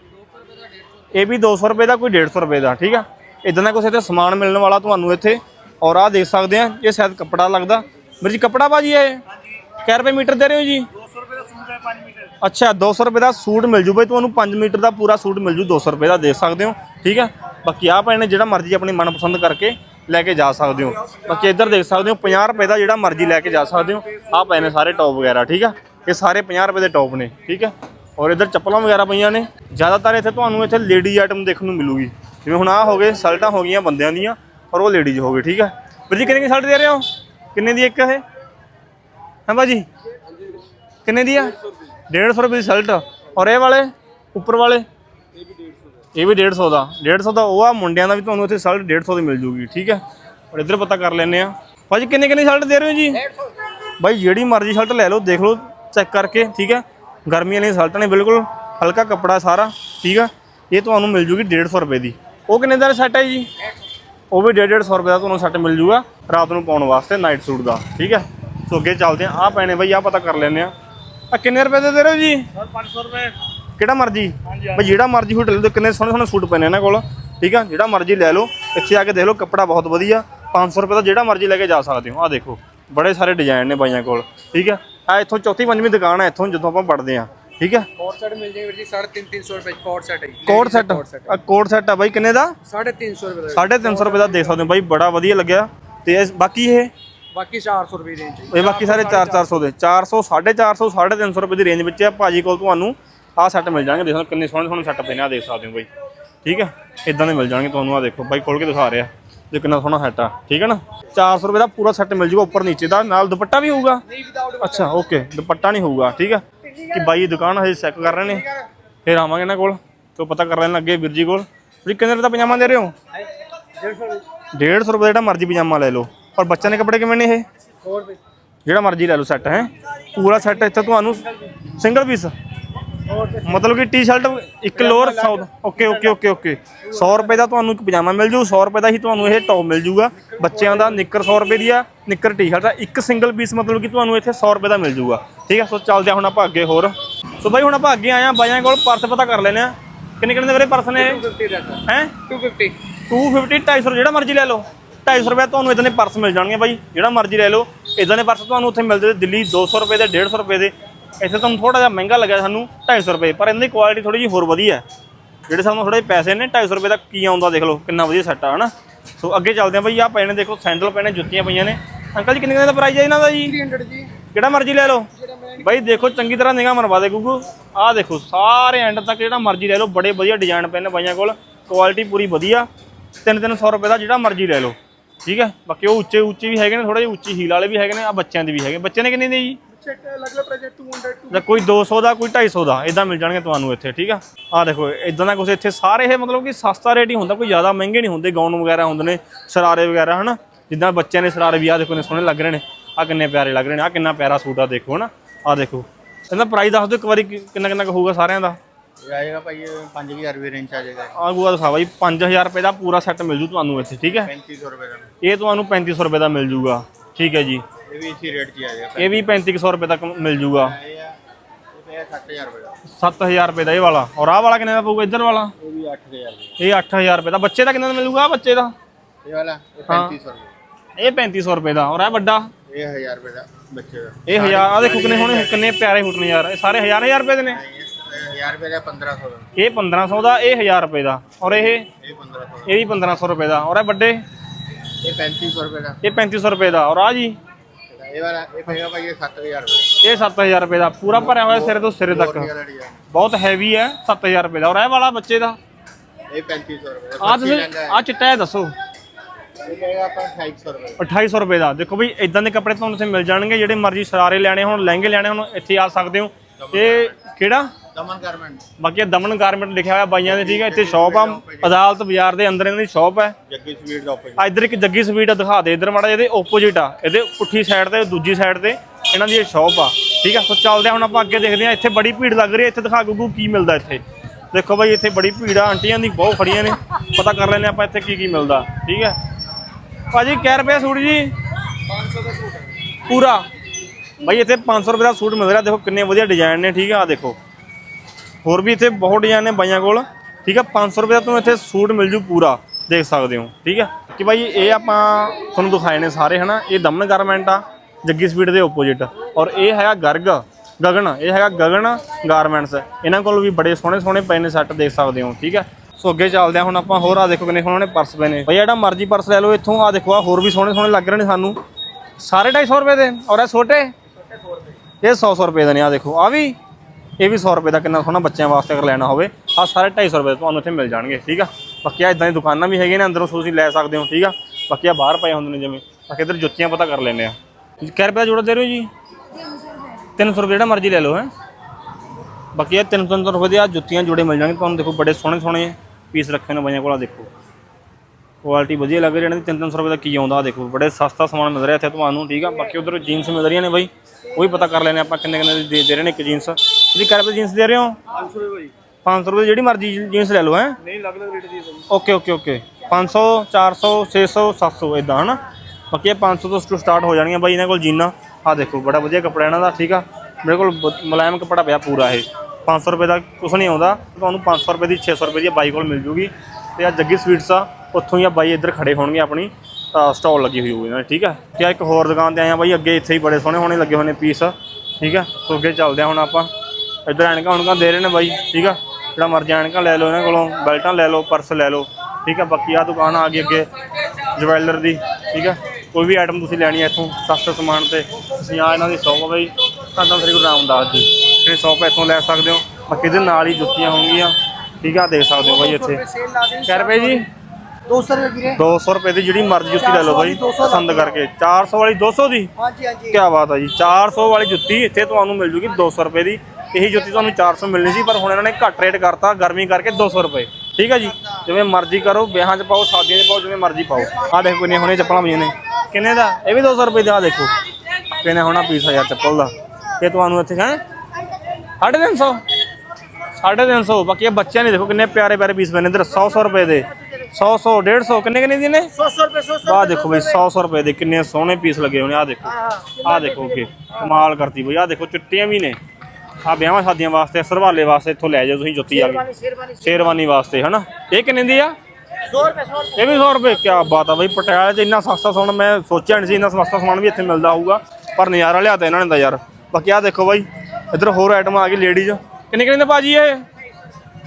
S1: ਇਹ ਵੀ 200 ਰੁਪਏ ਦਾ, ਕੋਈ 150 ਰੁਪਏ ਦਾ, ਠੀਕ ਆ ਇਦਾਂ ਦਾ ਕੁਛ ਇੱਥੇ ਸਮਾਨ ਮਿਲਣ ਵਾਲਾ ਤੁਹਾਨੂੰ ਇੱਥੇ ਔਰ ਆਹ ਦੇਖ ਸਕਦੇ ਆ ਇਹ ਸ਼ਾਇਦ ਕੱਪੜਾ ਲੱਗਦਾ। ਵੀਰ ਜੀ ਕੱਪੜਾ ਭਾਜੀ ਇਹ? ਕਿੰਨੇ ਰੁਪਏ ਮੀਟਰ ਦੇ ਰਹੇ ਹੋ ਜੀ? 200 ਰੁਪਏ ਦਾ ਸੂਟ ਹੈ 5 ਮੀਟਰ। ਅੱਛਾ 200 ਰੁਪਏ ਦਾ ਸੂਟ ਮਿਲ ਜੂ ਬਈ ਤੁਹਾਨੂੰ 5 ਮੀਟਰ ਦਾ ਪੂਰਾ ਸੂਟ ਮਿਲ ਜੂ 200 ਰੁਪਏ ਦਾ ਦੇਖ ਸਕਦੇ ਹੋ ਠੀਕ ਆ? ਬਾਕੀ ਪਏ ਨੇ ਜਿਹੜਾ ਮਰਜ਼ੀ ਆਪਣੀ ਮਨਪਸੰਦ ਕਰਕੇ ਲੈ ਕੇ ਜਾ ਸਕਦੇ ਹੋ। ਬਾਕੀ ਇੱਧਰ ਦੇਖ ਸਕਦੇ ਹੋ 50 ਰੁਪਏ ਦਾ ਜਿਹੜਾ ਮਰਜ਼ੀ ਲੈ ਕੇ ਜਾ ਸਕਦੇ ਹੋ। ਆਹ ਪਏ ਨੇ ਸਾਰੇ ਟੌਪ ਵਗੈਰਾ ਠੀਕ ਆ? ਇਹ ਸਾਰੇ 50 ਰੁਪਏ ਦੇ ਟੌਪ ਨੇ ਠੀਕ ਆ? ਔਰ ਇੱਧਰ ਚੱਪਲਾਂ ਵਗੈਰਾ ਪਈਆਂ ਨੇ। ਜ਼ਿਆਦਾਤਰ ਇੱਥੇ ਤੁਹਾਨੂੰ ਇੱਥੇ ਲੇਡੀ ਆਈਟਮ ਦੇਖਣ ਨੂੰ ਮਿਲੂਗੀ। ਜਿਵੇਂ ਹੁਣ ਆਹ ਹੋ ਗਏ ਸ਼ਰਟਾਂ ਹੋ ਗਈਆਂ ਬੰਦਿਆਂ ਦੀਆਂ। ਔਰ ਉਹ ਲੇਡੀਜ਼ ਹੋ ਗਏ, ਠੀਕ ਹੈ ਵੀਰ ਜੀ, ਕਿੰਨੇ ਦੀ ਸ਼ਰਟ ਦੇ ਰਹੇ ਹੋ? ਕਿੰਨੇ ਦੀ ਇੱਕ ਇਹ? ਹਾਂ ਬਾਜੀ ਕਿੰਨੇ ਦੀ ਆ? 150 ਰੁਪਏ ਦੀ ਸ਼ਰਟ ਔਰ ਇਹ ਵਾਲੇ? ਉੱਪਰ ਵਾਲੇ? ਇਹ ਵੀ 150 ਦਾ। 150 ਦਾ ਉਹ ਆ, ਮੁੰਡਿਆਂ ਦਾ ਵੀ ਤੁਹਾਨੂੰ ਇੱਥੇ ਸ਼ਰਟ 150 ਦੀ ਮਿਲ ਜੂਗੀ, ਠੀਕ ਹੈ ਔਰ ਇੱਧਰ ਪਤਾ ਕਰ ਲੈਨੇ ਆ। ਭਾਜੀ, ਕਿੰਨੇ ਕਿੰਨੇ ਸ਼ਰਟ ਦੇ ਰਹੇ ਹੋ ਜੀ? ਬਾਈ ਜਿਹੜੀ ਮਰਜ਼ੀ ਸ਼ਰਟ ਲੈ ਲਓ, ਦੇਖ ਲਓ ਚੈੱਕ ਕਰਕੇ, ਠੀਕ ਹੈ ਗਰਮੀਆਂ ਵਾਲੀਆਂ ਸ਼ਰਟਾਂ ਨੇ ਬਿਲਕੁਲ ਹਲਕਾ ਕੱਪੜਾ ਸਾਰਾ, ਠੀਕ ਆ? ਇਹ ਤੁਹਾਨੂੰ ਮਿਲ ਜੂਗੀ 150 ਰੁਪਏ ਦੀ। ਉਹ ਕਿੰਨੇ ਦਾ ਸੈੱਟ ਹੈ ਜੀ? ਉਹ ਵੀ 150 ਰੁਪਏ ਦਾ ਤੁਹਾਨੂੰ ਸੈੱਟ ਮਿਲ ਜੂਗਾ ਰਾਤ ਨੂੰ ਪਾਉਣ ਵਾਸਤੇ ਨਾਈਟ ਸੂਟ ਦਾ ਠੀਕ ਹੈ? ਸੋ ਅੱਗੇ ਚੱਲਦੇ ਆ ਆ ਪੈਣੇ ਬਾਈ ਆ ਪਤਾ ਕਰ ਲੈਨੇ ਆ ਆ ਕਿੰਨੇ ਰੁਪਏ ਦੇ ਦੇ ਰਹੇ ਹੋ ਜੀ? 500 ਰੁਪਏ। ਕਿਹੜਾ ਮਰਜ਼ੀ? ਬਈ ਜਿਹੜਾ ਮਰਜ਼ੀ ਹੋਟਲ ਲਓ ਕਿੰਨੇ ਸੋਹਣੇ ਸੋਹਣੇ ਸੂਟ ਨੇ ਇਹਨਾਂ ਕੋਲ ਠੀਕ ਆ? ਜਿਹੜਾ ਮਰਜ਼ੀ ਲੈ ਲਓ ਇੱਥੇ ਆ ਕੇ ਦੇਖ ਲਓ ਕੱਪੜਾ ਬਹੁਤ ਵਧੀਆ। 500 ਰੁਪਏ ਦਾ ਜਿਹੜਾ ਮਰਜ਼ੀ ਲੈ ਕੇ ਜਾ ਸਕਦੇ ਹੋ। ਆ ਦੇਖੋ ਬੜੇ ਸਾਰੇ ਡਿਜ਼ਾਈਨ ਨੇ ਬਾਈਆਂ ਕੋਲ ਠੀਕ ਆ? ਆ ਇੱਥੋਂ ਚੌਥੀ ਪੰਜਵੀਂ ਦੁਕਾਨ ਹੈ ਇੱਥੋਂ ਜਦੋਂ ਆਪਾਂ ਪੜਦੇ ਆ ਠੀਕ ਹੈ?
S2: ਕੋਟ ਸੈਟ ਮਿਲ ਜਾਏਗਾ ਵੀਰ ਜੀ 350 ਰੁਪਏ ਕੋਟ ਸੈਟ ਹੈ
S1: ਕੋਡ ਸੈੱਟ? ਆ ਕੋਡ ਸੈੱਟ ਆ ਬਾਈ ਕਿੰਨੇ ਦਾ?
S2: 350 ਰੁਪਏ ਦਾ।
S1: 350 ਰੁਪਏ ਦਾ ਦੇ ਸਕਦੇ ਹੋ ਬਾਈ ਬੜਾ ਵਧੀਆ ਲੱਗਿਆ। ਤੇ ਇਹ- ਬਾਕੀ ਇਹ?
S2: ਬਾਕੀ 400 ਰੁਪਏ ਰੇਂਜ
S1: ਇਹ ਬਾਕੀ ਸਾਰੇ 4 400 ਦੇ। 400 450 350 ਰੁਪਏ ਦੀ ਰੇਂਜ ਵਿੱਚ ਹੈ। ਭਾਜੀ ਕੋਲ ਤੁਹਾਨੂੰ ਆਹ ਸੈੱਟ ਮਿਲ ਜਾਣਗੇ। ਦੇਖੋ ਕਿੰਨੇ ਸੋਹਣੇ ਸੋਹਣੇ ਸੈੱਟ ਪਏ ਨੇ ਆ ਦੇਖ ਸਕਦੇ ਹੋ ਬਾਈ। ਠੀਕ ਹੈ? ਇਦਾਂ ਦੇ ਮਿਲ ਜਾਣਗੇ ਤੁਹਾਨੂੰ ਆ ਦੇਖੋ। ਬਾਈ ਖੋਲ ਕੇ ਦਿਖਾ ਰਿਹਾ। ਜੇ ਕਿੰਨਾ ਸੋਹਣਾ ਸੈੱਟ ਆ। ਠੀਕ ਹੈ ਨਾ? 400 ਰੁਪਏ ਦਾ ਪੂਰਾ ਸੈੱਟ ਮਿਲ ਜੂਗਾ ਉੱਪਰ ਨੀਚੇ ਦਾ। ਨਾਲ ਦੁਪੱਟਾ ਵੀ ਹੋਊਗਾ?
S2: ਨਹੀਂ ਵਿਦਾਊਟ
S1: ਅੱਛਾ ਓਕੇ। ਦੁਪੱਟਾ ਨਹੀਂ ਹੋਊਗਾ। ਠੀਕ ਆ ਕਿ ਬਾਈ ਦੀ ਦੁਕਾਨ ਹਜੇ ਚੈੱਕ ਕਰ ਰਹੇ ਨੇ। ਫਿਰ ਆਵਾਂਗੇ ਇਹਨਾਂ ਕੋਲ, ਤੋਂ ਪਤਾ ਕਰ ਲੈਣ ਅੱਗੇ ਵੀਰ ਜੀ ਕੋਲ। ਤੁਸੀਂ ਕਿੰਨੇ ਰੁਪਏ ਦਾ ਪਜਾਮਾ ਦੇ ਰਹੇ ਹੋ? 150 ਰੁਪਏ ਦਾ ਜਿਹੜਾ ਮਰਜ਼ੀ ਪਜਾਮਾ ਲੈ ਲਓ। ਪਰ ਬੱਚਿਆਂ ਦੇ ਕੱਪੜੇ ਕਿਵੇਂ ਨੇ ਇਹ?
S2: ਹੋਰ ਵੀ
S1: ਜਿਹੜਾ ਮਰਜ਼ੀ ਲੈ ਲਓ ਸੈੱਟ ਹੈ? ਪੂਰਾ ਸੈੱਟ ਇੱਥੇ ਤੁਹਾਨੂੰ ਸਿੰਗਲ ਪੀਸ ਮਤਲਬ ਕਿ ਟੀ-ਸ਼ਰਟ ਇੱਕ lower 100 okay okay okay okay 100 ਰੁਪਏ ਦਾ ਤੁਹਾਨੂੰ ਇੱਕ ਪਜਾਮਾ ਮਿਲ ਜੂ 100 ਰੁਪਏ ਦਾ ਹੀ ਤੁਹਾਨੂੰ ਇਹ ਟੌਪ ਮਿਲ ਜੂਗਾ। ਬੱਚਿਆਂ ਦਾ ਨਿੱਕਰ 100 ਰੁਪਏ ਦੀ ਆ। ਨਿੱਕਰ ਟੀ-ਸ਼ਰਟ ਆ ਇੱਕ ਸਿੰਗਲ ਪੀਸ ਮਤਲਬ ਕਿ ਤੁਹਾਨੂੰ ਇੱਥੇ 100 ਰੁਪਏ ਦਾ ਮਿਲ ਜੂਗਾ ਠੀਕ ਆ ਸੋ ਚੱਲਦੇ ਆ ਹੁਣ ਆਪਾਂ ਅੱਗੇ ਹੋਰ। ਸੋ ਬਾਈ ਹੁਣ ਆਪਾਂ ਅੱਗੇ ਆਏ ਆ ਬਾਈਆਂ ਕੋਲ ਪਰਸ ਪਤਾ ਕਰ ਲੈਨੇ ਆ। ਕਿੰਨੇ ਕਿੰਨੇ ਦੇ ਵੀਰੇ ਪਰਸ ਨੇ?
S2: 250 ਰਹਿਤਾ
S1: ਹੈ?
S2: 250
S1: 250 250 ਜਿਹੜਾ ਮਰਜ਼ੀ ਲੈ ਲਓ। 250 ਰੁਪਏ ਤੁਹਾਨੂੰ ਇਦਾਂ ਦੇ ਪਰਸ ਮਿਲ ਜਾਣਗੇ ਬਾਈ ਜਿਹੜਾ ਮਰਜ਼ੀ ਲੈ ਲਓ। ਇਦਾਂ ਦੇ ਪਰਸ ਤੁਹਾਨੂੰ ਉੱਥੇ ਮਿਲਦੇ ਦਿੱਲੀ 200 ਰੁਪਏ ਦੇ 150 ਰੁਪਏ ਦੇ। ਇੱਥੇ ਤੁਹਾਨੂੰ ਥੋੜਾ ਜਿਹਾ ਮਹਿੰਗਾ ਲੱਗਿਆ ਸਾਨੂੰ 250 ਰੁਪਏ ਪਰ ਇਹਨਾਂ ਦੀ ਕੁਆਲਿਟੀ ਥੋੜੀ ਜਿਹੀ ਹੋਰ ਵਧੀਆ ਹੈ। ਜਿਹੜੇ ਸਾਨੂੰ ਥੋੜੇ ਪੈਸੇ ਨੇ 250 ਰੁਪਏ ਦਾ ਕੀ ਆਉਂਦਾ ਦੇਖ ਲਓ ਕਿੰਨਾ ਵਧੀਆ ਸੈੱਟ ਆ ਹਨਾ? ਸੋ ਅੱਗੇ ਚੱਲਦੇ ਆ ਬਾਈ ਆ ਪਏ ਨੇ ਦੇਖੋ ਸੈਂਡਲ ਪਏ ਨੇ ਜੁੱਤੀਆਂ ਪਈਆਂ ਨੇ। ਅੰਕਲ ਜੀ ਕਿੰਨੇ ਕਿੰਨੇ ਦਾ ਪ੍ਰਾਈਸ ਹੈ ਇਹਨਾਂ ਦਾ ਜੀ?
S2: 300 ਜੀ।
S1: ਕਿਹੜਾ ਮਰਜ਼ੀ ਲੈ ਲਓ। ਬਾਈ ਦੇਖੋ ਚੰਗੀ ਤਰ੍ਹਾਂ ਨਿਗਾਹ ਮਰਵਾ ਦੇ ਗੁੱਗੂ। ਆਹ ਦੇਖੋ ਸਾਰੇ ਐਂਡ ਤੱਕ ਜਿਹੜਾ ਮਰਜ਼ੀ ਲੈ ਲਓ। ਬੜੇ ਵਧੀਆ ਡਿਜ਼ਾਈਨ ਪਏ ਨੇ ਬਾਈਆਂ ਕੋਲ। ਕੁਆਲਿਟੀ ਪੂਰੀ ਵਧੀਆ। 3-300 ਰੁਪਏ ਦਾ ਜਿਹੜਾ ਮਰਜ਼ੀ ਲੈ ਲਓ। ਠੀਕ ਹੈ? ਬਾਕੀ ਉਹ ਉੱਚੇ ਉੱਚੇ ਵੀ ਹੈਗੇ ਨੇ ਥੋੜੇ ਜਿਹੇ ਉੱਚੀ ਹੀਲ ਵਾਲੇ ਵੀ ਹੈਗੇ ਨੇ ਆ ਬੱਚਿਆਂ ਦੇ ਵੀ ਹੈਗੇ। ਬੱਚੇ ਨੇ ਕਿੰਨੇ ਦੇ ਜੀ?
S2: ਚੈੱਕ ਅਲੱਗ ਅਲੱਗ ਪ੍ਰਾਈਸ 200
S1: ਜਾਂ ਕੋਈ 200 ਦਾ ਕੋਈ 250 ਦਾ। ਇਦਾਂ ਮਿਲ ਜਾਣਗੇ ਤੁਹਾਨੂੰ ਇੱਥੇ ਠੀਕ ਆ? ਆ ਦੇਖੋ ਇਦਾਂ ਦਾ ਕੁਝ ਇੱਥੇ ਸਾਰੇ ਇਹ ਮਤਲਬ ਕਿ ਸਸਤਾ ਰੇਟ ਹੀ ਹੁੰਦਾ। ਕੋਈ ਜ਼ਿਆਦਾ ਮਹਿੰਗੇ ਨਹੀਂ ਹੁੰਦੇ। ਗਾਊਨ ਵਗੈਰਾ ਹੁੰਦੇ ਨੇ ਸ਼ਰਾਰੇ ਵਗੈਰਾ ਹਨਾ? ਜਿੱਦਾਂ ਬੱਚਿਆਂ ਨੇ ਸ਼ਰਾਰੇ ਵੀ ਆ ਦੇਖੋ ਨੇ ਸੋਹਣੇ ਲੱਗ ਰਹੇ ਨੇ ਆ ਕਿੰਨੇ ਪਿਆਰੇ ਲੱਗ ਰਹੇ ਨੇ ਆ ਕਿੰਨਾ ਪਿਆਰਾ ਸੂਟ ਆ ਦੇਖੋ ਹਨਾ ਆ ਦੇਖੋ। ਇਹਦਾ ਪ੍ਰਾਈਸ ਦੱਸ ਦਿਓ ਇੱਕ ਵਾਰੀ ਕਿੰਨਾ ਕਿੰਨਾ ਹੋਊਗਾ ਸਾਰਿਆਂ ਦਾ?
S3: ਆਏਗਾ ਭਾਈ 5000 ਰੁਪਏ ਰੇਂਜ ਆ ਜਾਏਗਾ।
S1: ਆ ਗੂਆ ਦਿਖਾ ਬਾਈ 5000 ਰੁਪਏ ਦਾ ਪੂਰਾ ਸੈੱਟ ਮਿਲ ਜੂ ਤੁਹਾਨੂੰ ਇੱਥੇ ਠੀਕ ਹੈ?
S3: 3500 ਰੁਪਏ ਦਾ।
S1: ਇਹ ਤੁਹਾਨੂੰ 3500 ਰੁਪਏ ਦਾ ਮਿਲ ਜੂਗਾ ਠੀਕ ਹੈ ਜੀ।
S3: ਇਹ ਵੀ ਇਸੇ ਰੇਟ 'ਚ ਆ ਜਾਏਗਾ
S1: ਇਹ ਵੀ 3500 ਰੁਪਏ ਤੱਕ ਮਿਲ ਜੂਗਾ।
S3: ਇਹ ਆ ਇਹ ਪਿਆ 60000 ਰੁਪਏ ਦਾ।
S1: 7000 ਰੁਪਏ ਦਾ ਇਹ ਵਾਲਾ। ਔਰ ਆਹ ਵਾਲਾ ਕਿੰਨੇ ਦਾ ਪਊਗਾ ਇੱਧਰ ਵਾਲਾ?
S3: ਇਹ ਵੀ 8000 ਰੁਪਏ
S1: ਇਹ 8000 ਰੁਪਏ ਦਾ। ਬੱਚੇ ਦਾ ਕਿੰਨੇ ਦਾ ਮਿਲੂਗਾ ਬੱਚੇ ਦਾ?
S3: ਇਹ ਵਾਲਾ ਇਹ 3500 ਰੁਪਏ
S1: ਇਹ 3500 ਰੁਪਏ ਦਾ ਔਰ ਇਹ ਵੱਡਾ।
S3: ਇਹ 1000 ਰੁਪਏ ਦਾ ਬੱਚੇ ਦਾ।
S1: ਇਹ 1000 ਆ ਦੇਖੋ ਕਿੰਨੇ ਹੋਣੇ ਕਿੰਨੇ ਪਿਆਰੇ ਫੁੱਟ ਨੇ ਯਾਰ। ਇਹ ਸਾਰੇ 1000 1000 ਰੁਪਏ ਦੇ ਨੇ।
S3: ਇਹ 1000 ਰੁਪਏ ਦਾ 1500 ਦਾ।
S1: ਇਹ 1500 ਦਾ ਇਹ 1000 ਰੁਪਏ ਦਾ। ਔਰ ਇਹ? ਇਹ
S3: ਇਹ 1500 ਦਾ।
S1: ਵੀ 1500 ਰੁਪਏ ਦਾ। ਔਰ ਇਹ ਵੱਡੇ?
S3: ਇਹ 3500 ਰੁਪਏ ਦਾ।
S1: ਇਹ 3500 ਰੁਪਏ ਦਾ। ਔਰ ਆ ਜੀ?
S3: ਇਹ ਵਾਲਾ ਇਹ ਪਏਗਾ ਭਾਈ ਇਹ 7000 ਰੁਪਏ
S1: ਇਹ 7000 ਰੁਪਏ ਦਾ। ਪੂਰਾ ਭਰਿਆ ਹੋਇਆ ਸਿਰੇ ਤੋਂ ਸਿਰੇ ਤੱਕ। ਬਹੁਤ ਹੈਵੀ ਹੈ 7000 ਰੁਪਏ ਦਾ। ਔਰ ਇਹ ਵਾਲਾ ਬੱਚੇ ਦਾ?
S3: ਇਹ 3500 ਰੁਪਏ ਦਾ।
S1: ਆ ਤੁਸੀਂ। ਆ ਚਿੱਟਾ ਦੱਸੋ।
S3: ਇਹ 2800 ਰੁਪਏ। ਦਾ।
S1: 2800 ਰੁਪਏ ਦਾ। ਦੇਖੋ ਬਈ ਇਦਾਂ ਦੇ ਕੱਪੜੇ ਤੁਹਾਨੂੰ ਇੱਥੇ ਮਿਲ ਜਾਣਗੇ ਜਿਹੜੇ ਮਰਜ਼ੀ ਸ਼ਰਾਰੇ ਲੈਣੇ ਹੋਣ ਲਹਿੰਗੇ ਲੈਣੇ ਹੋਣ ਇੱਥੇ ਆ ਸਕਦੇ ਹੋ। ਇਹ ਕਿਹੜਾ?
S3: ਦਮਨ ਗਾਰਮੈਂਟ
S1: ਬਾਕੀ ਇਹ ਦਮਨ ਗਾਰਮੈਂਟ ਲਿਖਿਆ ਹੋਇਆ ਬਾਈਆਂ ਦੇ ਠੀਕ ਹੈ ਇੱਥੇ ਸ਼ਾਪ ਆ। ਅਦਾਲਤ ਬਾਜ਼ਾਰ ਦੇ ਅੰਦਰ ਇਹਨਾਂ ਦੀ ਸ਼ਾਪ ਹੈ।
S3: ਜੱਗੀ ਸਵੀਟ ਦਾ ਆਪੋਜ਼ਿਟ
S1: ਆ ਇੱਧਰ ਇੱਕ ਜੱਗੀ ਸਵੀਟ ਆ ਦਿਖਾ ਦੇ ਇੱਧਰ ਮਾੜਾ ਇਹਦੇ ਆਪੋਜੀਟ ਆ। ਇਹਦੇ ਪੁੱਠੀ ਸਾਈਡ ਤੇ ਦੂਜੀ ਸਾਈਡ ਤੇ ਇਹਨਾਂ ਦੀ ਇਹ ਸ਼ਾਪ ਆ। ਠੀਕ ਆ ਸੋ ਚੱਲਦੇ ਹੁਣ ਆਪਾਂ ਅੱਗੇ ਦੇਖਦੇ ਆ ਇੱਥੇ ਬੜੀ ਭੀੜ ਲੱਗ ਰਹੀ ਹੈ। ਇੱਥੇ ਦਿਖਾ ਗੁੱਗੂ ਕੀ ਮਿਲਦਾ ਇੱਥੇ। ਦੇਖੋ ਬਾਈ ਇੱਥੇ ਬੜੀ ਭੀੜ ਆ ਆਂਟੀਆਂ ਦੀ ਬਹੁਤ ਖੜੀਆਂ ਨੇ। ਪਤਾ ਕਰ ਲੈਂਦੇ ਆਪਾਂ ਇੱਥੇ ਕੀ ਕੀ ਮਿਲਦਾ। ਠੀਕ ਹੈ। ਭਾਜੀ ਕਿਹ ਰੁਪਏ ਸੂਟ ਜੀ?
S2: 500 ਦਾ ਸੂਟ
S1: ਪੂਰਾ। ਬਾਈ ਇੱਥੇ 500 ਰੁਪਏ ਦਾ ਸੂਟ ਮਿਲ ਰਿਹਾ। ਦੇਖੋ ਕਿੰਨੇ ਵਧੀਆ ਡਿਜ਼ਾਈਨ ਨੇ, ਠੀਕ ਆ ਆ ਦੇਖੋ। ਹੋਰ ਵੀ ਇੱਥੇ ਬਹੁਤ ਡਿਜ਼ਾਈਨ ਨੇ ਬਾਈਆਂ ਕੋਲ। ਠੀਕ ਆ 500 ਰੁਪਏ ਦਾ ਤੁਹਾਨੂੰ ਇੱਥੇ ਸੂਟ ਮਿਲ ਜੂ ਪੂਰਾ, ਦੇਖ ਸਕਦੇ ਹੋ, ਠੀਕ ਆ। ਕਿ ਬਾਈ ਇਹ ਆਪਾਂ ਤੁਹਾਨੂੰ ਦਿਖਾਏ ਨੇ ਸਾਰੇ, ਹਨਾ? ਇਹ ਦਮਨ ਗਾਰਮੈਂਟ ਆ, ਜੱਗੀ ਸਵੀਟ ਦੇ ਆਪੋਜੀਟ ਔਰ ਇਹ ਹੈਗਾ ਗਰਗ, ਗਗਨ। ਇਹ ਹੈਗਾ ਗਗਨ ਗਾਰਮੈਂਟਸ। ਇਹਨਾਂ ਕੋਲ ਵੀ ਬੜੇ ਸੋਹਣੇ ਸੋਹਣੇ ਪਏ ਨੇ ਸੈੱਟ ਦੇਖ ਸਕਦੇ ਹੋ, ਠੀਕ ਆ। ਸੋ ਅੱਗੇ ਚੱਲਦੇ ਆ ਹੁਣ ਆਪਾਂ ਹੋਰ ਆ ਦੇਖੋ ਕਿੰਨੇ ਉਹਨਾਂ ਨੇ ਪਰਸ ਪਏ ਨੇ। ਬਈ ਜਿਹੜਾ ਮਰਜ਼ੀ ਪਰਸ ਲੈ ਲਓ, ਇੱਥੋਂ ਆ ਦੇਖੋ, ਆ ਹੋਰ ਵੀ ਸੋਹਣੇ ਸੋਹਣੇ ਲੱਗ ਰਹੇ ਨੇ ਸਾਨੂੰ। ਸਾਰੇ 250 ਰੁਪਏ ਦੇ, ਔਰ ਇਹ ਛੋਟੇ? ਇਹ 100 100 ਰੁਪਏ ਦੇ ਨੇ, ਆ ਦੇਖੋ, ਆ ਵੀ? ਇਹ ਵੀ 100 ਰੁਪਏ ਦਾ ਕਿੰਨਾ ਸੋਹਣਾ ਬੱਚਿਆਂ ਵਾਸਤੇ ਅਗਰ ਲੈਣਾ ਹੋਵੇ, ਆ ਸਾਰੇ 250 ਰੁਪਏ ਤੁਹਾਨੂੰ ਇੱਥੇ ਮਿਲ ਜਾਣਗੇ, ਠੀਕ ਆ? ਬਾਕੀ ਆ ਇਦਾਂ ਦੀ ਦੁਕਾਨਾਂ ਵੀ ਹੈਗੀਆਂ ਨੇ, ਅੰਦਰੋਂ ਤੁਸੀਂ ਲੈ ਸਕਦੇ ਹੋ, ਠੀਕ ਆ? ਬਾਕੀ ਆ ਬਾਹਰ ਪਏ ਹੁੰਦੇ ਨੇ ਜਿਵੇਂ, ਬਾਕੀ ਇੱਧਰ ਜੁੱਤੀਆਂ ਪਤਾ ਕਰ ਲੈਂਦੇ ਆ। ਕਿਹ ਰੁਪਏ ਦਾ ਜੋੜਾ ਦੇ ਰਹੇ ਹੋ ਜੀ? 300 ਰੁਪਏ, ਜਿਹੜਾ ਮਰਜ਼ੀ ਲੈ ਲਓ, ਹੈ? ਬਾਕੀ ਇਹ 300 ਰੁਪਏ ਦੀਆਂ ਜੁੱਤੀਆਂ ਜੋੜੇ ਮਿਲ ਜਾਣਗੇ, ਤੁਹਾਨੂੰ ਦੇਖੋ ਬੜੇ ਸੋਹਣੇ ਸੋਹਣੇ ਪੀਸ ਰੱਖੇ ਨੇ ਬਾਈਆਂ ਕੋਲ ਆ ਦੇਖੋ। ਕੁਆਲਿਟੀ ਵਧੀਆ ਲੱਗ ਰਹੀ ਹੈ ਇਹਨਾਂ ਦੀ 300 ਰੁਪਏ ਦਾ ਕੀ ਆਉਂਦਾ ਦੇਖੋ। ਬੜੇ ਸਸਤਾ ਸਮਾਨ ਮਿਲ ਰਿਹਾ ਇੱਥੇ ਤੁਹਾਨੂੰ ਠੀਕ ਆ। ਬਾਕੀ ਉਧਰ ਜੀਨਸ ਮਿਲ ਰਹੀਆਂ ਨੇ ਬਾਈ ਉਹ ਵੀ ਪਤਾ ਕਰ ਲੈਣੇ ਆਪਾਂ ਕਿੰਨੇ ਕਿੰਨੇ ਦੀ ਦੇ ਰਹੇ ਨੇ ਇੱਕ ਜੀਨਸ ਤੁਸੀਂ ਕਿਹ ਰੁਪਏ ਜੀਨਸ ਦੇ ਰਹੇ ਹੋ?
S2: 500 ਰੁਪਏ ਭਾਈ
S1: 500 ਰੁਪਏ ਜਿਹੜੀ ਮਰਜ਼ੀ ਜੀਨਸ ਲੈ ਲਓ ਹੈ।
S2: ਨਹੀਂ ਅਲੱਗ ਅਲੱਗ ਰੇਟ ਦੀ
S1: ਓਕੇ ਓਕੇ ਓਕੇ। 500 400 600 700 ਇਦਾਂ ਹਨਾ? ਬਾਕੀ ਇਹ 500 ਤੋਂ ਸਟਾਰਟ ਹੋ ਜਾਣਗੀਆਂ ਬਾਈ ਇਹਨਾਂ ਕੋਲ ਜੀਨਾਂ। ਆ ਦੇਖੋ ਬੜਾ ਵਧੀਆ ਕੱਪੜਾ ਇਹਨਾਂ ਦਾ ਠੀਕ ਆ। ਮੇਰੇ ਕੋਲ ਮੁਲਾਇਮ ਕੱਪੜਾ ਪਿਆ ਪੂਰਾ ਇਹ। 500 ਰੁਪਏ ਦਾ ਕੁਛ ਨਹੀਂ ਆਉਂਦਾ। ਤੁਹਾਨੂੰ 500 ਰੁਪਏ ਦੀ 600 ਰੁਪਏ ਦੀ ਬਾਈ ਕੋਲ ਮਿਲ ਜੂਗੀ। ਤੇ ਆ ਜੱਗੀ ਸਵੀਟਸ ਆ, ਉੱਥੋਂ ਹੀ ਆ ਬਾਈ ਇੱਧਰ ਖੜੇ ਹੋਣਗੇ ਆਪਣੀ। ਸਟਾਲ ਲੱਗੀ ਹੋਈ ਹੋਊਗੀ ਇਹਨਾਂ ਠੀਕ ਆ? ਤੇ ਆ ਇੱਕ ਹੋਰ ਦੁਕਾਨ ਤੇ ਆਏ ਆ ਬਾਈ, ਅੱਗੇ ਇੱਥੇ ਹੀ ਬੜੇ ਸੋਹਣੇ ਸੋਹਣੇ ਲੱਗੇ ਹੋਏ ਨੇ ਪੀਸ ਠੀਕ ਆ? ਸੋ ਅੱਗੇ ਚੱਲਦੇ ਆ ਹੁਣ ਆਪਾਂ। ਇੱਧਰ ਐਨਕਾਂ ਹੁਣਕਾਂ ਦੇ ਰਹੇ ਨੇ ਬਾਈ, ਠੀਕ ਆ? ਜਿਹੜਾ ਮਰਜ਼ੀ ਐਨਕਾਂ ਲੈ ਲਓ ਇਹਨਾਂ ਕੋਲੋਂ, ਬੈਲਟਾਂ ਲੈ ਲਓ, ਪਰਸ ਲੈ ਲਓ। ਠੀਕ ਆ ਬਾਕੀ ਆ ਦੁਕਾਨ ਆ ਗਈ ਅੱਗੇ ਜਵੈਲਰ ਦੀ ਠੀਕ ਆ ਕੋਈ ਵੀ ਆਈਟਮ ਤੁਸੀਂ ਲੈਣੀ ਹੈ ਇੱਥੋਂ ਸਸਤੇ ਸਮਾਨ ਤੇ ਤੁਸੀਂ ਆ ਇਹਨਾਂ ਦੀ ਸ਼ੌਪ ਆ ਬਾਈ। ਧੰਨ ਸ੍ਰੀ ਗੁਰੂ ਰਾਮਦਾਸ ਦੀ ਜਿਹੜੀ ਸ਼ੌਪ ਇੱਥੋਂ ਲੈ ਸਕਦੇ ਹੋ। ਬਾਕੀ ਇਹਦੇ ਨਾਲ ਹੀ ਜੁੱਤੀਆਂ ਹੋਣਗੀਆਂ ਠੀਕ ਆ ਦੇਖ ਸਕਦੇ ਹੋ ਬਾਈ ਇੱਥੇ।
S2: ਦੇ
S1: ਕਿਹ ਰੁਪਏ ਜੀ?
S2: 200 ਰੁਪਏ ਵੀਰੇ।
S1: 200 ਰੁਪਏ ਦੀ ਜਿਹੜੀ ਮਰਜ਼ੀ ਜੁੱਤੀ ਲੈ ਲਓ ਬਾਈ
S2: 400 ਵਾਲੀ 200
S1: ਪਸੰਦ ਕਰਕੇ। 400 ਵਾਲੀ 200 ਦੀ?
S2: ਹਾਂਜੀ ਹਾਂਜੀ।
S1: ਕੀ ਬਾਤ ਹੈ ਜੀ 400 ਵਾਲੀ ਜੁੱਤੀ ਇੱਥੇ ਤੁਹਾਨੂੰ ਮਿਲ ਜੂਗੀ 200 ਰੁਪਏ ਦੀ। ਇਹੀ ਜੁੱਤੀ ਤੁਹਾਨੂੰ 400 ਮਿਲਣੀ ਸੀ ਪਰ ਹੁਣ ਇਹਨਾਂ ਨੇ ਘੱਟ ਰੇਟ ਕਰਤਾ ਗਰਮੀ ਕਰਕੇ 200 ਰੁਪਏ। ਠੀਕ ਹੈ ਜੀ? ਜਿਵੇਂ ਮਰਜ਼ੀ ਕਰੋ ਵਿਆਹਾਂ 'ਚ ਪਾਓ ਸ਼ਾਦੀਆਂ 'ਚ ਪਾਓ ਜਿਵੇਂ ਮਰਜ਼ੀ ਪਾਓ। ਆਹ ਦੇਖੋ ਕਿੰਨੇ ਹੁਣੇ ਚੱਪਲਾਂ ਪਈਆਂ ਨੇ। ਕਿੰਨੇ ਦਾ? ਇਹ ਵੀ 200 ਰੁਪਏ ਦਾ ਦੇਖੋ। ਕਿੰਨੇ ਹੋਣਾ ਪੀਸ ਯਾਰ ਚੱਪਲ ਦਾ। ਇਹ ਤੁਹਾਨੂੰ ਇੱਥੇ ਹੈ? 350 350 ਬਾਕੀ ਇਹ ਬੱਚਿਆਂ ਨੇ ਦੇਖੋ ਕਿੰਨੇ ਪਿਆਰੇ ਪਿਆਰੇ ਪੀਸ ਬਣੇ ਇਧਰ। 100 100 ਰੁਪਏ ਦੇ। 100 100 150 ਕਿੰਨੇ ਕਿੰਨੇ ਦੀ ਨੇ?
S2: 100 ਰੁਪਏ 100
S1: ਆਹ ਦੇਖੋ ਬਈ 100 100 ਰੁਪਏ। ਦੇ ਕਿੰਨੇ ਸੋਹਣੇ ਪੀਸ ਲੱਗੇ ਹੋਣੇ। ਆਹ ਦੇਖੋ। ਆਹ ਦੇਖੋ ਕਿ ਕਮਾਲ ਕਰਤੀ ਬਈ। ਆਹ ਦੇਖੋ ਚਿੱਟੀਆਂ ਵੀ ਨੇ। ਆਹ ਵਿਆਹਾਂ ਸ਼ਾਦੀਆਂ ਵਾਸਤੇ ਸਰਵਾਲੇ ਵਾਸਤੇ ਇੱਥੋਂ ਲੈ ਜਾਓ ਤੁਸੀਂ ਜੁੱਤੀ ਆ ਗਈ
S2: ਸ਼ੇਰਵਾਨੀ
S1: ਵਾਸਤੇ ਹਨਾ? ਇਹ ਕਿੰਨੇ ਦੀ ਆ?
S2: 100 ਰੁਪਏ 100 ਰੁਪਏ।
S1: ਇਹ ਵੀ 100 ਰੁਪਏ ਕੀ ਬਾਤ ਆ ਬਈ ਪਟਿਆਲੇ 'ਚ ਇੰਨਾ ਸਸਤਾ ਸਮਾਨ ਮੈਂ ਸੋਚਿਆ ਨਹੀਂ ਸੀ ਇੰਨਾ ਸਸਤਾ ਸਮਾਨ ਵੀ ਇੱਥੇ ਮਿਲਦਾ ਹੋਊਗਾ ਪਰ ਨਜ਼ਾਰਾ ਲਿਆਤਾ ਇਹਨਾਂ ਨੇ ਤਾਂ ਯਾਰ। ਬਾਕੀ ਆਹ ਦੇਖੋ ਬਾਈ ਇੱਧਰ ਹੋਰ ਆਈਟਮ ਆ ਗਈ ਲੇਡੀਜ਼ ਕਿੰਨੇ ਕਿੰਨੇ ਦੇ ਭਾਜੀ ਇਹ?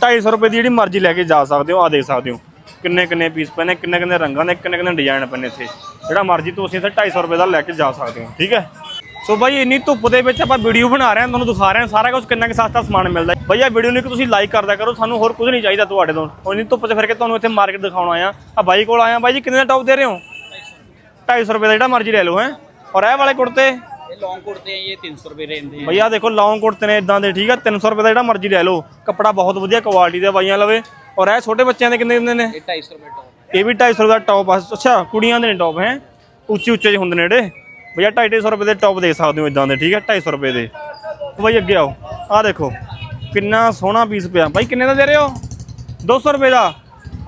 S1: 250 ਰੁਪਏ ਦੀ ਜਿਹੜੀ ਮਰਜ਼ੀ ਲੈ ਕੇ ਜਾ ਸਕਦੇ ਹੋ ਆ ਦੇਖ ਸਕਦੇ ਹੋ। ਕਿੰਨੇ ਕਿੰਨੇ ਪੀਸ ਪਏ ਨੇ ਕਿੰਨੇ ਕਿੰਨੇ ਰੰਗਾਂ ਦੇ ਕਿੰਨੇ ਕਿੰਨੇ ਡਿਜ਼ਾਈਨ ਪਏ ਨੇ ਇੱਥੇ। ਜਿਹੜਾ ਮਰਜ਼ੀ ਤੁਸੀਂ ਇੱਥੇ 250 ਰੁਪਏ ਦਾ ਲੈ ਕੇ ਜਾ ਸਕਦੇ ਹੋ ਠੀਕ ਹੈ? ਸੋ ਬਾਈ ਇੰਨੀ ਧੁੱਪ ਦੇ ਵਿੱਚ ਆਪਾਂ ਵੀਡੀਓ ਬਣਾ ਰਹੇ ਹਾਂ ਤੁਹਾਨੂੰ ਦਿਖਾ ਰਹੇ ਹਾਂ ਸਾਰਾ ਕੁਝ ਕਿੰਨਾ ਕਿ ਸਸਤਾ ਸਮਾਨ ਮਿਲਦਾ ਹੈ। ਬਾਈ ਵੀਡੀਓ ਨੂੰ ਤੁਸੀਂ ਲਾਈਕ ਕਰਦਾ ਕਰੋ ਸਾਨੂੰ ਹੋਰ ਕੁਝ ਨਹੀਂ ਚਾਹੀਦਾ ਤੁਹਾਡੇ ਤੋਂ। ਇੰਨੀ ਧੁੱਪ 'ਚ ਫਿਰ ਕੇ ਤੁਹਾਨੂੰ ਇੱਥੇ ਮਾਰਕੀਟ ਦਿਖਾਉਣ ਆਇਆ। ਆ ਬਾਈ ਕੋਲ ਆਇਆ ਬਾਈ ਜੀ ਕਿੰਨੇ ਟੌਪ ਦੇ ਰਹੇ ਹੋ? 250 ਰੁਪਏ ਦਾ ਜਿਹੜਾ ਮਰਜ਼ੀ ਲੈ ਲਓ ਹੈ। ਔਰ ਇਹ ਵਾਲੇ ਕੁੜਤੇ?
S4: ਇਹ ਲੌਂਗ ਕੁੜਤੇ ਆ ਇਹ 300 ਰੁਪਏ ਰਹਿੰਦੇ ਆ।
S1: ਭਈਆ ਦੇਖੋ ਲੌਂਗ ਕੁੜਤੇ ਨੇ ਇਦਾਂ ਦੇ ਠੀਕ ਆ? 300 ਰੁਪਏ ਦਾ ਜਿਹੜਾ ਮਰਜ਼ੀ ਲੈ ਲਓ। ਕੱਪੜਾ ਬਹੁਤ ਵਧੀਆ ਕੁਆਲਿਟੀ ਦਾ ਬਾਈਆਂ ਲਵੇ। ਔਰ ਇਹ ਛੋਟੇ ਬੱਚਿਆਂ ਦੇ ਕਿੰਨੇ ਹੁੰਦੇ ਨੇ?
S4: ਇਹ 250 ਰੁਪਏ ਟੌਪ
S1: ਇਹ ਵੀ 250 ਦਾ ਟੌਪ ਆ। ਅੱਛਾ ਕੁੜੀਆਂ ਦੇ ਨੇ ਟੌਪ ਹੈ। ਉੱਚੇ ਉੱਚੇ ਜਿਹੇ ਹੁੰਦੇ ਨੇ ਜਿਹੜੇ। ਭਈਆ 250 ਰੁਪਏ ਦੇ ਟੌਪ ਦੇ ਸਕਦੇ ਹੋ ਇਦਾਂ ਦੇ, ਠੀਕ ਹੈ? 250 ਰੁਪਏ ਦੇ। ਬਾਈ ਅੱਗੇ ਆਓ। ਆਹ ਦੇਖੋ, ਕਿੰਨਾ ਸੋਹਣਾ ਪੀਸ ਪਿਆ। ਬਾਈ ਕਿੰਨੇ ਦਾ ਦੇ ਰਹੇ ਹੋ? 200 ਰੁਪਏ ਦਾ।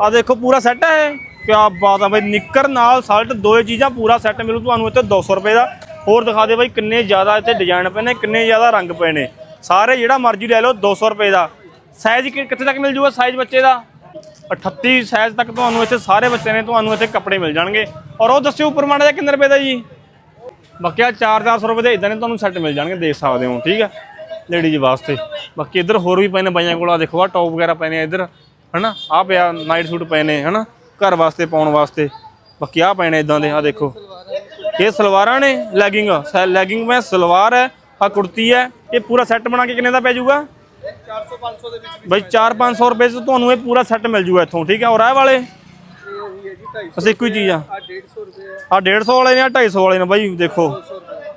S1: ਆਹ ਦੇਖੋ, ਪੂਰਾ ਸੈੱਟ ਹੈ ਕੀ ਬਾਤ ਆ ਬਾਈ ਨਿੱਕਰ ਨਾਲ ਸਾਲਟ ਦੋਏ ਚੀਜ਼ਾਂ ਪੂਰਾ ਸੈੱਟ ਮਿਲੂ ਤੁਹਾਨੂੰ ਇੱਥੇ 200 ਰੁਪਏ ਦਾ। ਹੋਰ ਦਿਖਾ ਦੇ ਬਾਈ ਕਿੰਨੇ ਜ਼ਿਆਦਾ ਇੱਥੇ ਡਿਜ਼ਾਈਨ ਪਏ ਨੇ, ਕਿੰਨੇ ਜ਼ਿਆਦਾ ਰੰਗ ਪਏ ਨੇ। ਸਾਰੇ ਜਿਹੜਾ ਮਰਜ਼ੀ ਲੈ ਲਓ 200 ਰੁਪਏ ਦਾ। ਸਾਈਜ਼ ਕਿੱਥੇ ਤੱਕ ਮਿਲ ਜੂਗਾ ਸਾਈਜ਼ ਬੱਚੇ ਦਾ? 38 ਸਾਈਜ਼ ਤੱਕ ਤੁਹਾਨੂੰ ਇੱਥੇ ਸਾਰੇ ਬੱਚੇ ਨੇ ਤੁਹਾਨੂੰ ਇੱਥੇ ਕੱਪੜੇ ਮਿਲ ਜਾਣਗੇ। ਔਰ ਉਹ ਦੱਸਿਓ ਉੱਪਰ ਮਾੜਾ ਜਿਹਾ ਕਿੰਨੇ ਰੁਪਏ ਦਾ ਜੀ? ਬਾਕੀ ਆ 4-400 ਰੁਪਏ ਦੇ ਇਦਾਂ ਨੇ ਤੁਹਾਨੂੰ ਸੈੱਟ ਮਿਲ ਜਾਣਗੇ ਦੇਖ ਸਕਦੇ ਹੋ ਠੀਕ ਹੈ ਲੇਡੀਜ਼ ਵਾਸਤੇ। ਬਾਕੀ ਇੱਧਰ ਹੋਰ ਵੀ ਪਏ ਨੇ ਬਾਈਆਂ ਕੋਲ ਆ ਦੇਖੋ ਆ ਟੌਪ ਵਗੈਰਾ ਪਏ ਨੇ ਇੱਧਰ ਹਨਾ? ਆ ਪਿਆ ਨਾਈਟ ਸੂਟ ਪਏ ਨੇ ਹਨਾ? ਘਰ ਵਾਸਤੇ ਪਾਉਣ ਵਾਸਤੇ। ਬਾਕੀ ਆ ਪਏ ਨੇ ਇਦਾਂ ਦੇ ਆ ਦੇਖੋ। ਇਹ ਸਲਵਾਰਾਂ ਨੇ ਲੈਗਿੰਗ ਲੈਗਿੰਗ ਮੈਂ ਸਲਵਾਰ ਹੈ ਆ ਕੁੜਤੀ ਹੈ ਇਹ ਪੂਰਾ ਸੈੱਟ ਬਣਾ ਕੇ ਕਿੰਨੇ ਦਾ ਪੈ ਜਾਊਗਾ?
S2: 400 500 ਦੇ ਵਿੱਚ
S1: ਬਈ 4-500 ਰੁਪਏ 'ਚ ਤੁਹਾਨੂੰ ਇਹ ਪੂਰਾ ਸੈੱਟ ਮਿਲ ਜੂਗਾ ਇੱਥੋਂ ਠੀਕ ਹੈ ਔਰ ਇਹ ਵਾਲੇ
S2: ਇਹ ਉਹੀ ਹੈ ਜੀ 250
S1: ਬਸ ਇੱਕੋ ਹੀ ਚੀਜ਼ ਆ।
S2: ਆ 150 ਰੁਪਏ ਹੈ
S1: ਆ 150 ਵਾਲੇ ਨੇ ਆ 250 ਵਾਲੇ ਨੇ ਬਾਈ ਦੇਖੋ।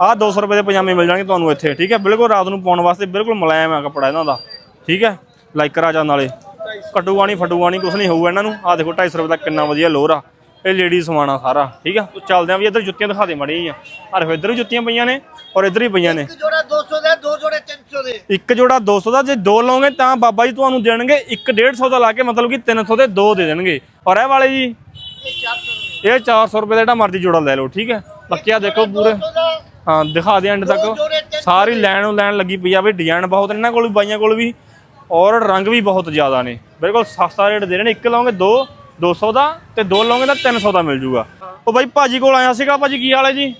S1: ਆ 200 ਰੁਪਏ। ਦੇ ਪਜਾਮੇ ਮਿਲ ਜਾਣਗੇ ਤੁਹਾਨੂੰ ਇੱਥੇ ਠੀਕ ਹੈ? ਬਿਲਕੁਲ ਰਾਤ ਨੂੰ ਪਾਉਣ ਵਾਸਤੇ ਬਿਲਕੁਲ ਮੁਲਾਇਮ ਆ ਕੱਪੜਾ ਇਹਨਾਂ ਦਾ ਠੀਕ ਹੈ? ਲਾਈਕਰ ਆ ਜਾਂ ਨਾਲੇ। ਕਟੂਗਾ ਨਹੀਂ ਫਟੂਗਾ ਨਹੀਂ ਕੁਝ ਨਹੀਂ ਹੋਊਗਾ ਇਹਨਾਂ ਨੂੰ। ਆ ਦੇਖੋ 250 ਰੁਪਏ ਦਾ ਕਿੰਨਾ ਵਧੀਆ ਲੋਰ ਆ। ਇਹ ਲੇਡੀ ਸਮਾਣਾ ਸਾਰਾ ਠੀਕ ਆ ਚੱਲਦੇ ਆ ਵੀ ਇੱਧਰ ਜੁੱਤੀਆਂ ਦਿਖਾ ਦੇ ਮੜੀ ਆ ਆ ਦੇਖੋ ਇੱਧਰ ਵੀ ਜੁੱਤੀਆਂ ਪਈਆਂ ਨੇ ਔਰ ਇੱਧਰ ਵੀ ਪਈਆਂ ਨੇ।
S2: ਇੱਕ ਜੋੜਾ 200 ਦਾ ਦੋ ਜੋੜੇ 300 ਦੇ।
S1: ਇੱਕ ਜੋੜਾ 200 ਦਾ ਜੇ ਦੋ ਲਓਗੇ ਤਾਂ ਬਾਬਾ ਜੀ ਤੁਹਾਨੂੰ ਦੇਣਗੇ ਇੱਕ 150 ਦਾ ਲਾ ਕੇ ਮਤਲਬ ਕਿ 300 ਦੇ ਦੋ ਦੇ ਦੇਣਗੇ। ਔਰ ਇਹ ਵਾਲੇ ਜੀ ਇਹ 400 ਰੁਪਏ ਦਾ ਜਿਹੜਾ ਮਰਜ਼ੀ ਜੋੜਾ ਲੈ ਲਓ, ਠੀਕ ਹੈ? ਬਾਕੀ ਆ ਦੇਖੋ ਪੂਰੇ। ਹਾਂ, ਦਿਖਾ ਦੇ ਐਂਡ ਤੱਕ। ਸਾਰੀ ਲੈਣ ਲੈਣ ਲੱਗੀ ਪਈ ਆ ਵੀ ਡਿਜ਼ਾਈਨ ਬਹੁਤ ਨੇ ਇਹਨਾਂ ਕੋਲ ਵੀ, ਬਾਈਆਂ ਕੋਲ ਵੀ। ਔਰ ਰੰਗ ਵੀ ਬਹੁਤ ਜ਼ਿਆਦਾ ਨੇ। ਬਿਲਕੁਲ ਸਸਤਾ ਰੇਟ ਦੇ ਰਹੇ ਨੇ। ਇੱਕ ਲਓਗੇ ਦੋ 200 ਦਾ ਤੇ ਦੋ ਲਓਗੇ ਤਾਂ 300 ਦਾ ਮਿਲ ਜੂਗਾ। ਉਹ ਬਾਈ ਭਾਜੀ ਕੋਲ ਆਇਆ ਸੀਗਾ, ਭਾਜੀ ਕੀ ਹਾਲ ਹੈ ਜੀ?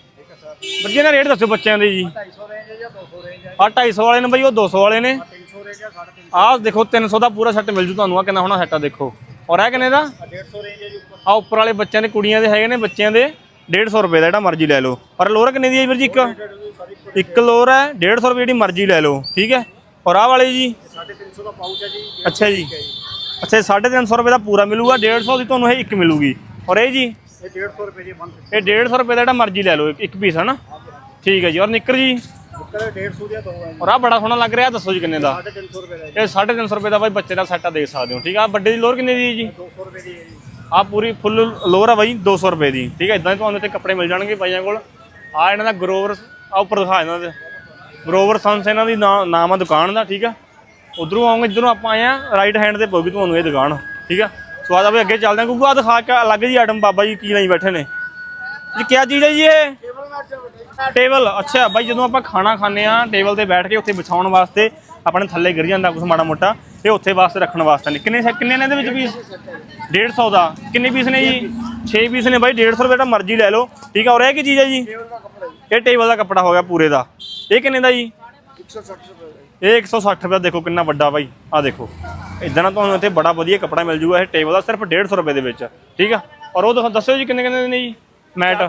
S1: ਵਧੀਆ ਨਾ ਰੇਟ ਦੱਸੋ ਬੱਚਿਆਂ ਦੇ ਜੀ।
S2: 250 ਰੇਂਜ ਜਾਂ 200 ਰੇਂਜ
S1: ਆ 250 ਵਾਲੇ ਨੇ ਬਾਈ, ਉਹ 200 ਵਾਲੇ ਨੇ। ਆਹ ਦੇਖੋ 300 ਦਾ ਪੂਰਾ ਸੈੱਟ ਮਿਲ ਜੂ ਤੁਹਾਨੂੰ। ਆ ਕਿੰਨਾ ਹੋਣਾ ਸੈੱਟ ਆ ਦੇਖੋ। ਔਰ ਇਹ ਕਿੰਨੇ ਦਾ?
S2: 150 ਰੇਂਜ ਹੈ ਜੀ
S1: ਆ ਉੱਪਰ ਵਾਲੇ ਬੱਚਿਆਂ ਦੇ, ਕੁੜੀਆਂ ਦੇ ਹੈਗੇ ਨੇ ਬੱਚਿਆਂ ਦੇ 150 ਰੁਪਏ ਦਾ ਜਿਹੜਾ ਮਰਜ਼ੀ ਲੈ ਲਓ। ਔਰ ਲੋਰ ਕਿੰਨੇ ਦੀ ਹੈ ਵੀਰ ਜੀ ਇੱਕ? ਇੱਕ ਲੋਰ ਹੈ 150 ਰੁਪਏ ਜਿਹੜੀ ਮਰਜ਼ੀ ਲੈ ਲਓ, ਠੀਕ ਹੈ? ਔਰ ਆਹ ਵਾਲੇ ਜੀ?
S2: 350 ਦਾ ਪਾਊਚ ਹੈ ਜੀ।
S1: ਅੱਛਾ ਜੀ ਅੱਛਾ 350 ਰੁਪਏ ਦਾ ਪੂਰਾ ਮਿਲੂਗਾ 150 ਦੀ ਤੁਹਾਨੂੰ ਇਹ ਇੱਕ ਮਿਲੂਗੀ। ਔਰ ਇਹ ਜੀ?
S2: ਇਹ 150 ਰੁਪਏ ਦੀ ਬੰਦ
S1: ਇਹ 150 ਰੁਪਏ ਦਾ ਜਿਹੜਾ ਮਰਜ਼ੀ ਲੈ ਲਓ, ਇੱਕ- ਪੀਸ ਹੈ ਨਾ ਠੀਕ ਹੈ ਜੀ। ਔਰ ਨਿੱਕਰ ਜੀ?
S2: ਉੱਪਰ 150 ਦੀਆਂ ਦੋ ਹੈ
S1: ਔਰ ਆ ਬੜਾ ਸੋਹਣਾ ਲੱਗ ਰਿਹਾ, ਦੱਸੋ ਜੀ ਕਿੰਨੇ ਦਾ?
S2: 350 ਰੁਪਏ ਦਾ
S1: ਇਹ 350 ਰੁਪਏ ਦਾ ਬਾਈ ਬੱਚੇ ਦਾ ਸੈੱਟ ਆ, ਦੇਖ ਸਕਦੇ ਹੋ, ਠੀਕ ਆ? ਵੱਡੇ ਦੀ ਲੋਰ ਕਿੰਨੇ ਦੀ ਹੈ ਜੀ
S2: 200 ਰੁਪਏ ਦੀ ਹੈ ਜੀ?
S1: ਆ ਪੂਰੀ ਫੁੱਲ ਲੋਅਰ ਆ ਬਾਈ 200 ਰੁਪਏ ਦੀ। ਠੀਕ ਹੈ ਇਦਾਂ ਹੀ ਤੁਹਾਨੂੰ ਇੱਥੇ ਕੱਪੜੇ ਮਿਲ ਜਾਣਗੇ ਬਾਈਆਂ ਕੋਲ। ਆ ਇਹਨਾਂ ਦਾ ਗਰੋਵਰ ਆ ਉੱਪਰ ਦਿਖਾ ਇਹਨਾਂ ਦੇ। ਗਰੋਵਰ ਸੰਸ ਇਹਨਾਂ ਦੀ ਨਾਂ- ਨਾਮ ਆ ਦੁਕਾਨ ਦਾ, ਠੀਕ ਆ। ਉਧਰੋਂ ਆਉਂਗੇ, ਜਿੱਧਰੋਂ ਆਪਾਂ ਆਏ ਆ ਰਾਈਟ ਹੈਂਡ ਤੇ ਪਊਗੀ ਤੁਹਾਨੂੰ ਇਹ ਦੁਕਾਨ, ਠੀਕ ਆ। ਸੋ ਆਦਾ ਵੀ ਅੱਗੇ ਚੱਲਦੇ ਆ, ਕਿਉਂਕਿ ਆ ਦਿਖਾ ਕੇ ਅਲੱਗ ਜੀ ਆਈਟਮ ਬਾਬਾ ਜੀ ਕੀ ਲਈ ਬੈਠੇ ਨੇ। ਜੀ ਕੀ ਚੀਜ਼ ਹੈ ਜੀ ਇਹ?
S2: ਟੇਬਲ
S1: ਟੇਬਲ ਅੱਛਾ, ਬਾਈ ਜਦੋਂ ਆਪਾਂ ਖਾਣਾ ਖਾਂਦੇ ਆ ਟੇਬਲ ਤੇ ਬੈਠ ਕੇ ਉੱਥੇ ਵਿਛਾਉਣ ਵਾਸਤੇ ਆਪਣੇ ਥੱਲੇ ਗਿਰ ਜਾਂਦਾ ਕੁਝ ਮਾੜਾ ਮੋਟਾ। ਇਹ ਉੱਥੇ ਵਾਸਤੇ ਰੱਖਣ ਵਾਸਤੇ ਨੇ। ਕਿੰਨੇ ਕਿੰਨੇ ਨੇ ਇਹਦੇ ਵਿੱਚ ਪੀਸ 150 ਦਾ। ਕਿੰਨੇ ਪੀਸ ਨੇ ਜੀ? 6 ਪੀਸ ਨੇ ਬਾਈ 150 ਰੁਪਏ ਦਾ ਮਰਜ਼ੀ ਲੈ ਲਓ। ਠੀਕ ਆ, ਔਰ ਇਹ ਕੀ ਚੀਜ਼ ਹੈ ਜੀ? ਇਹ ਟੇਬਲ ਦਾ ਕੱਪੜਾ ਹੋ ਗਿਆ ਪੂਰੇ ਦਾ। ਇਹ ਕਿੰਨੇ ਦਾ ਜੀ?
S2: 160 ਰੁਪਏ ਦਾ ਜੀ
S1: ਇਹ 160 ਰੁਪਏ ਦੇਖੋ ਕਿੰਨਾ ਵੱਡਾ ਬਾਈ। ਆ ਦੇਖੋ। ਇਦਾਂ ਨਾ ਤੁਹਾਨੂੰ ਇੱਥੇ ਬੜਾ ਵਧੀਆ ਕੱਪੜਾ ਮਿਲ ਜੂਗਾ ਇਹ ਟੇਬਲ ਦਾ, ਸਿਰਫ 150 ਰੁਪਏ ਦੇ ਵਿੱਚ। ਠੀਕ ਆ? ਔਰ ਉਹ ਦਿਖਾ- ਦੱਸਿਓ ਜੀ ਕਿੰਨੇ ਕਿੰਨੇ ਦੇ ਨੇ ਜੀ? ਮੈਟ।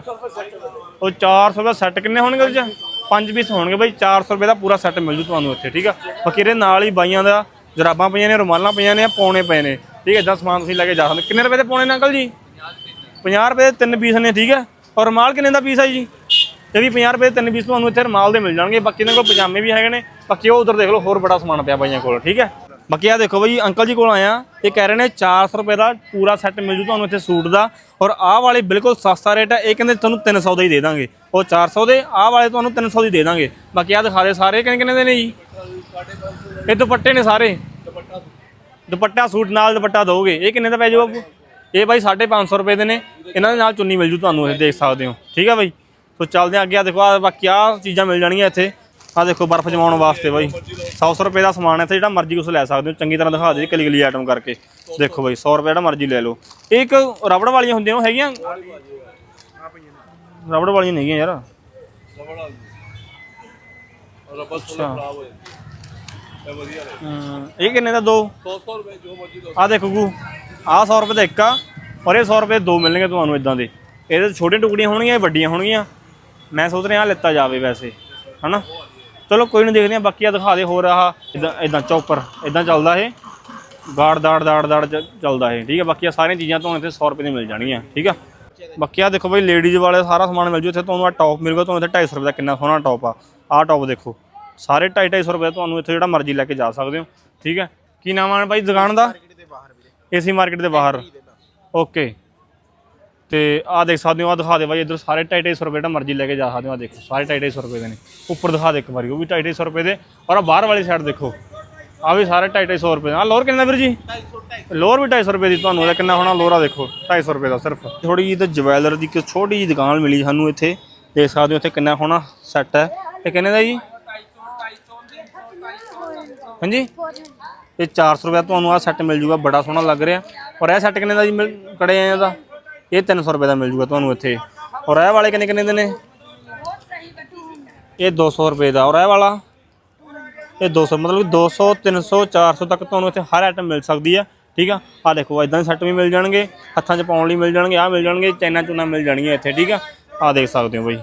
S1: ਉਹ 400 ਦਾ ਸੈੱਟ ਕਿੰਨੇ ਹੋਣਗੇ ਉਹਦੇ ਚ? ਪੰਜ ਪੀਸ ਹੋਣਗੇ ਬਾਈ। 400 ਰੁਪਏ ਦਾ ਪੂਰਾ ਸੈੱਟ ਮਿਲ ਜੂ ਤੁਹਾਨੂੰ ਇੱਥੇ। ਠੀਕ ਆ? ਬਾਕੀ ਨਾਲ ਹੀ ਬਾਈਆਂ ਦਾ ਜਰਾਬਾਂ ਪਈਆਂ ਨੇ, ਰੁਮਾਲਾਂ ਪਈਆਂ ਨੇ, ਪੌਣੇ ਪਏ ਨੇ। ਠੀਕ ਹੈ ਇਦਾਂ ਸਮਾਨ ਤੁਸੀਂ ਲੈ ਕੇ ਜਾ ਸਕਦੇ ਕਿੰਨੇ ਰੁਪਏ ਦੇ ਪੌਣੇ ਨੇ ਅੰਕਲ ਜੀ? 50 ਰੁਪਏ ਦੇ ਤਿੰਨ ਪੀਸ ਨੇ, ਠੀਕ ਹੈ। ਔਰ ਰੁਮਾਲ ਕਿੰਨੇ ਦਾ ਪੀਸ ਹੈ ਜੀ? ਇਹ ਵੀ 50 ਰੁਪਏ ਦੇ ਤਿੰਨ ਪੀਸ ਤੁਹਾਨੂੰ ਇੱਥੇ ਰੁਮਾਲ ਦੇ ਮਿਲ ਜਾਣਗੇ। ਬਾਕੀ ਇਹਨਾਂ ਕੋਲ ਪਜਾਮੇ ਵੀ ਹੈਗੇ ਨੇ। ਬਾਕੀ ਉਹ ਉਧਰ ਦੇਖ ਲਓ, ਹੋਰ ਬੜਾ ਸਮਾਨ ਪਿਆ ਬਾਈਆਂ ਕੋਲ, ਠੀਕ ਹੈ। ਬਾਕੀ ਆ ਦੇਖੋ ਬਈ, ਅੰਕਲ ਜੀ ਕੋਲ ਆਇਆ। ਇਹ ਕਹਿ ਰਹੇ ਨੇ 400 ਰੁਪਏ ਦਾ ਪੂਰਾ ਸੈੱਟ ਮਿਲ ਜੂ ਤੁਹਾਨੂੰ ਇੱਥੇ ਸੂਟ ਦਾ। ਔਰ ਆਹ ਵਾਲੇ ਬਿਲਕੁਲ ਸਸਤਾ ਰੇਟ ਹੈ। ਇਹ ਕਹਿੰਦੇ ਤੁਹਾਨੂੰ 300 ਦਾ ਹੀ ਦੇ ਦਾਂਗੇ। ਉਹ 400 ਦੇ, ਆਹ ਵਾਲੇ ਤੁਹਾਨੂੰ 300 ਦੀ ਦੇ ਦਾਂਗੇ। ਬਾਕੀ ਆ ਦਿਖਾ ਦੇ ਸਾਰੇ। ਕਿੰਨੇ ਕਿੰਨੇ ਦੇ ਨੇ ਜੀ? ਇਹ ਦੁਪੱਟੇ ਨੇ ਸਾਰੇ। ਦੁਪੱਟਾ ਸੂਟ ਨਾਲ ਦੁਪੱਟਾ ਦੋਗੇ ਇਹ ਕਿੰਨੇ ਦਾ ਪੈ ਜਾਊ ਬਾਬੂ ਇਹ ਬਾਈ 550 ਰੁਪਏ ਦੇ ਨੇ। ਇਹਨਾਂ ਦੇ ਨਾਲ ਚੁੰਨੀ ਮਿਲ ਜੂ ਤੁਹਾਨੂੰ ਇਹ ਦੇਖ ਸਕਦੇ ਹੋ। ਠੀਕ ਹੈ ਬਾਈ? ਸੋ ਚੱਲਦੇ ਹਾਂ ਅੱਗੇ। ਆ ਦੇਖੋ ਆ ਬਾਕੀ ਆ ਚੀਜ਼ਾਂ ਮਿਲ ਜਾਣਗੀਆਂ ਇੱਥੇ। ਆ ਦੇਖੋ ਬਰਫ਼ ਜਮਾਉਣ ਵਾਸਤੇ ਬਾਈ। 100 100 ਰੁਪਏ ਦਾ ਸਮਾਨ ਹੈ ਇੱਥੇ ਜਿਹੜਾ ਮਰਜ਼ੀ ਕੁਛ ਲੈ ਸਕਦੇ ਹੋ। ਚੰਗੀ ਤਰ੍ਹਾਂ ਦਿਖਾ ਦੇ ਕਲੀ ਕਲੀ ਆਈਟਮ ਕਰਕੇ। ਦੇਖੋ ਬਾਈ 100 ਰੁਪਏ ਜਿਹੜਾ ਮਰਜ਼ੀ ਲੈ ਲਓ। ਇਹ ਇੱਕ ਰਬੜ ਵਾਲੀਆਂ ਹੁੰਦੀਆਂ ਉਹ ਹੈਗੀਆਂ? ਰਬੜ ਵਾਲੀਆਂ ਨਹੀਂ ਹੈਗੀਆਂ ਯਾਰ। ਅੱਛਾ ਹਮ, ਇਹ ਕਿੰਨੇ ਦਾ? ਦੋ। 100 ਰੁਪਏ ਜੋ ਮਰਜ਼ੀ ਦੋ ਆ ਦੇਖੋ ਗੂ ਆ 100 ਰੁਪਏ ਦਾ ਇੱਕ ਆ ਔਰ ਇਹ 100 ਰੁਪਏ ਦੋ ਮਿਲਣਗੇ ਤੁਹਾਨੂੰ ਇਦਾਂ ਦੇ। ਇਹਦੇ 'ਚ ਛੋਟੀਆਂ ਟੁਕੜੀਆਂ ਹੋਣਗੀਆਂ ਇਹ ਵੱਡੀਆਂ ਹੋਣਗੀਆਂ? ਮੈਂ ਸੋਚ ਰਿਹਾ ਆ ਲਿੱਤਾ ਜਾਵੇ ਵੈਸੇ ਹਨਾ? ਚਲੋ ਕੋਈ ਨਹੀਂ ਦੇਖਦੇ ਆ ਬਾਕੀ ਆ ਦਿਖਾ ਦੇ ਹੋਰ ਆਹ ਇਦਾਂ ਇਦਾਂ ਚੌਪਰ ਇਦਾਂ ਚੱਲਦਾ ਇਹ। ਗਾੜ ਦਾੜ ਦਾੜ ਦਾੜ ਚੱਲਦਾ ਇਹ ਠੀਕ ਹੈ ਬਾਕੀ ਆ ਸਾਰੀਆਂ ਚੀਜ਼ਾਂ ਤੁਹਾਨੂੰ ਇੱਥੇ 100 ਰੁਪਏ ਦੀ ਮਿਲ ਜਾਣਗੀਆਂ ਠੀਕ ਆ? ਬਾਕੀ ਆ ਦੇਖੋ ਬਈ ਲੇਡੀਜ਼ ਵਾਲੇ ਸਾਰਾ ਸਮਾਨ ਮਿਲ ਜੂ ਇੱਥੇ ਤੁਹਾਨੂੰ ਆ ਟੌਪ ਮਿਲੂਗਾ ਤੁਹਾਨੂੰ ਇੱਥੇ 250 ਰੁਪਏ ਦਾ ਕਿੰਨਾ ਸੋਹਣਾ ਟੌਪ ਆ। ਆਹ ਟੌਪ ਦੇਖੋ ਸਾਰੇ 250 250 ਰੁਪਏ ਦਾ ਤੁਹਾਨੂੰ ਇੱਥੇ ਜਿਹੜਾ ਮਰਜ਼ੀ ਲੈ ਕੇ ਜਾ ਸਕਦੇ ਹੋ। ਠੀਕ ਹੈ? ਕੀ ਨਾਮ ਆ ਬਾਈ? ਦੁਕਾਨ ਦਾ? ਏਸੀ ਮਾਰਕੀਟ ਦੇ ਬਾਹਰ। ਓਕੇ। ਤੇ ਆ ਦੇਖ ਸਕਦੇ ਹੋ ਆ ਦਿਖਾ ਦੇ ਬਾਈ, ਇਧਰ ਸਾਰੇ 250 ਰੁਪਏ ਦਾ ਮਰਜ਼ੀ ਲੈ ਕੇ ਜਾ ਸਕਦੇ ਹੋ। ਆ ਦੇਖੋ, ਸਾਰੇ 250 ਰੁਪਏ ਦੇ ਨੇ। ਉੱਪਰ ਦਿਖਾ ਦੇ ਇੱਕ ਵਾਰੀ, ਉਹ ਵੀ 250 ਰੁਪਏ ਦੇ। ਔਰ ਆ ਬਾਹਰ ਵਾਲੀ ਸਾਈਡ ਦੇਖੋ ਆ ਵੀ ਸਾਰੇ 250 ਰੁਪਏ ਆ ਲੋਅਰ ਕਿੰਨਾ ਵੀਰ ਜੀ? ਲੋਅਰ ਵੀ 250 ਰੁਪਏ ਦੀ ਤੁਹਾਨੂੰ ਇਹਦਾ ਕਿੰਨਾ ਹੋਣਾ ਲੋਅਰ ਆ ਦੇਖੋ 250 ਰੁਪਏ ਦਾ ਸਿਰਫ। ਥੋੜੀ ਜਿਹੀ ਤੇ ਜਵੈਲਰ ਦੀ ਇੱਕ ਛੋਟੀ ਜਿਹੀ ਦੁਕਾਨ ਮਿਲੀ ਸਾਨੂੰ ਇੱਥੇ। ਦੇਖ ਸਕਦੇ ਹੋ ਇੱਥੇ ਕਿੰਨਾ ਹੋਣਾ ਸੈੱਟ ਹੈ। ਇਹ ਕਿੰਨੇ ਦਾ ਜੀ? ਹਾਂਜੀ? ਇਹ 400 ਰੁਪਏ ਦਾ ਤੁਹਾਨੂੰ ਆ ਸੈੱਟ ਮਿਲ ਜੂਗਾ, ਬੜਾ ਸੋਹਣਾ ਲੱਗ ਰਿਹਾ। ਔਰ ਇਹ ਸੈੱਟ ਕਿੰਨੇ ਦਾ ਜੀ ਮਿਲ, ਕੜੇ ਆਏ ਦਾ ਇਹ 300 ਰੁਪਏ ਦਾ ਮਿਲ ਜੂਗਾ ਤੁਹਾਨੂੰ ਇੱਥੇ। ਔਰ ਇਹ ਵਾਲੇ ਕਿੰਨੇ ਕਿੰਨੇ ਦੇ ਨੇ? ਇਹ 200 ਰੁਪਏ ਦਾ। ਔਰ ਇਹ ਵਾਲਾ? ਇਹ 200 ਮਤਲਬ ਕਿ 200 300 400 ਤੱਕ ਤੁਹਾਨੂੰ ਇੱਥੇ ਹਰ ਆਈਟਮ ਮਿਲ ਸਕਦੀ ਆ, ਠੀਕ ਆ? ਆ ਦੇਖੋ ਇਦਾਂ ਦੇ ਸੈੱਟ ਵੀ ਮਿਲ ਜਾਣਗੇ, ਹੱਥਾਂ 'ਚ ਪਾਉਣ ਲਈ ਮਿਲ ਜਾਣਗੇ ਆ ਮਿਲ ਜਾਣਗੇ, ਚੈਨਾ ਚੂਨਾ ਮਿਲ ਜਾਣਗੀਆਂ ਇੱਥੇ, ਠੀਕ ਆ? ਆ ਦੇਖ ਸਕਦੇ ਹੋ ਬਾਈ।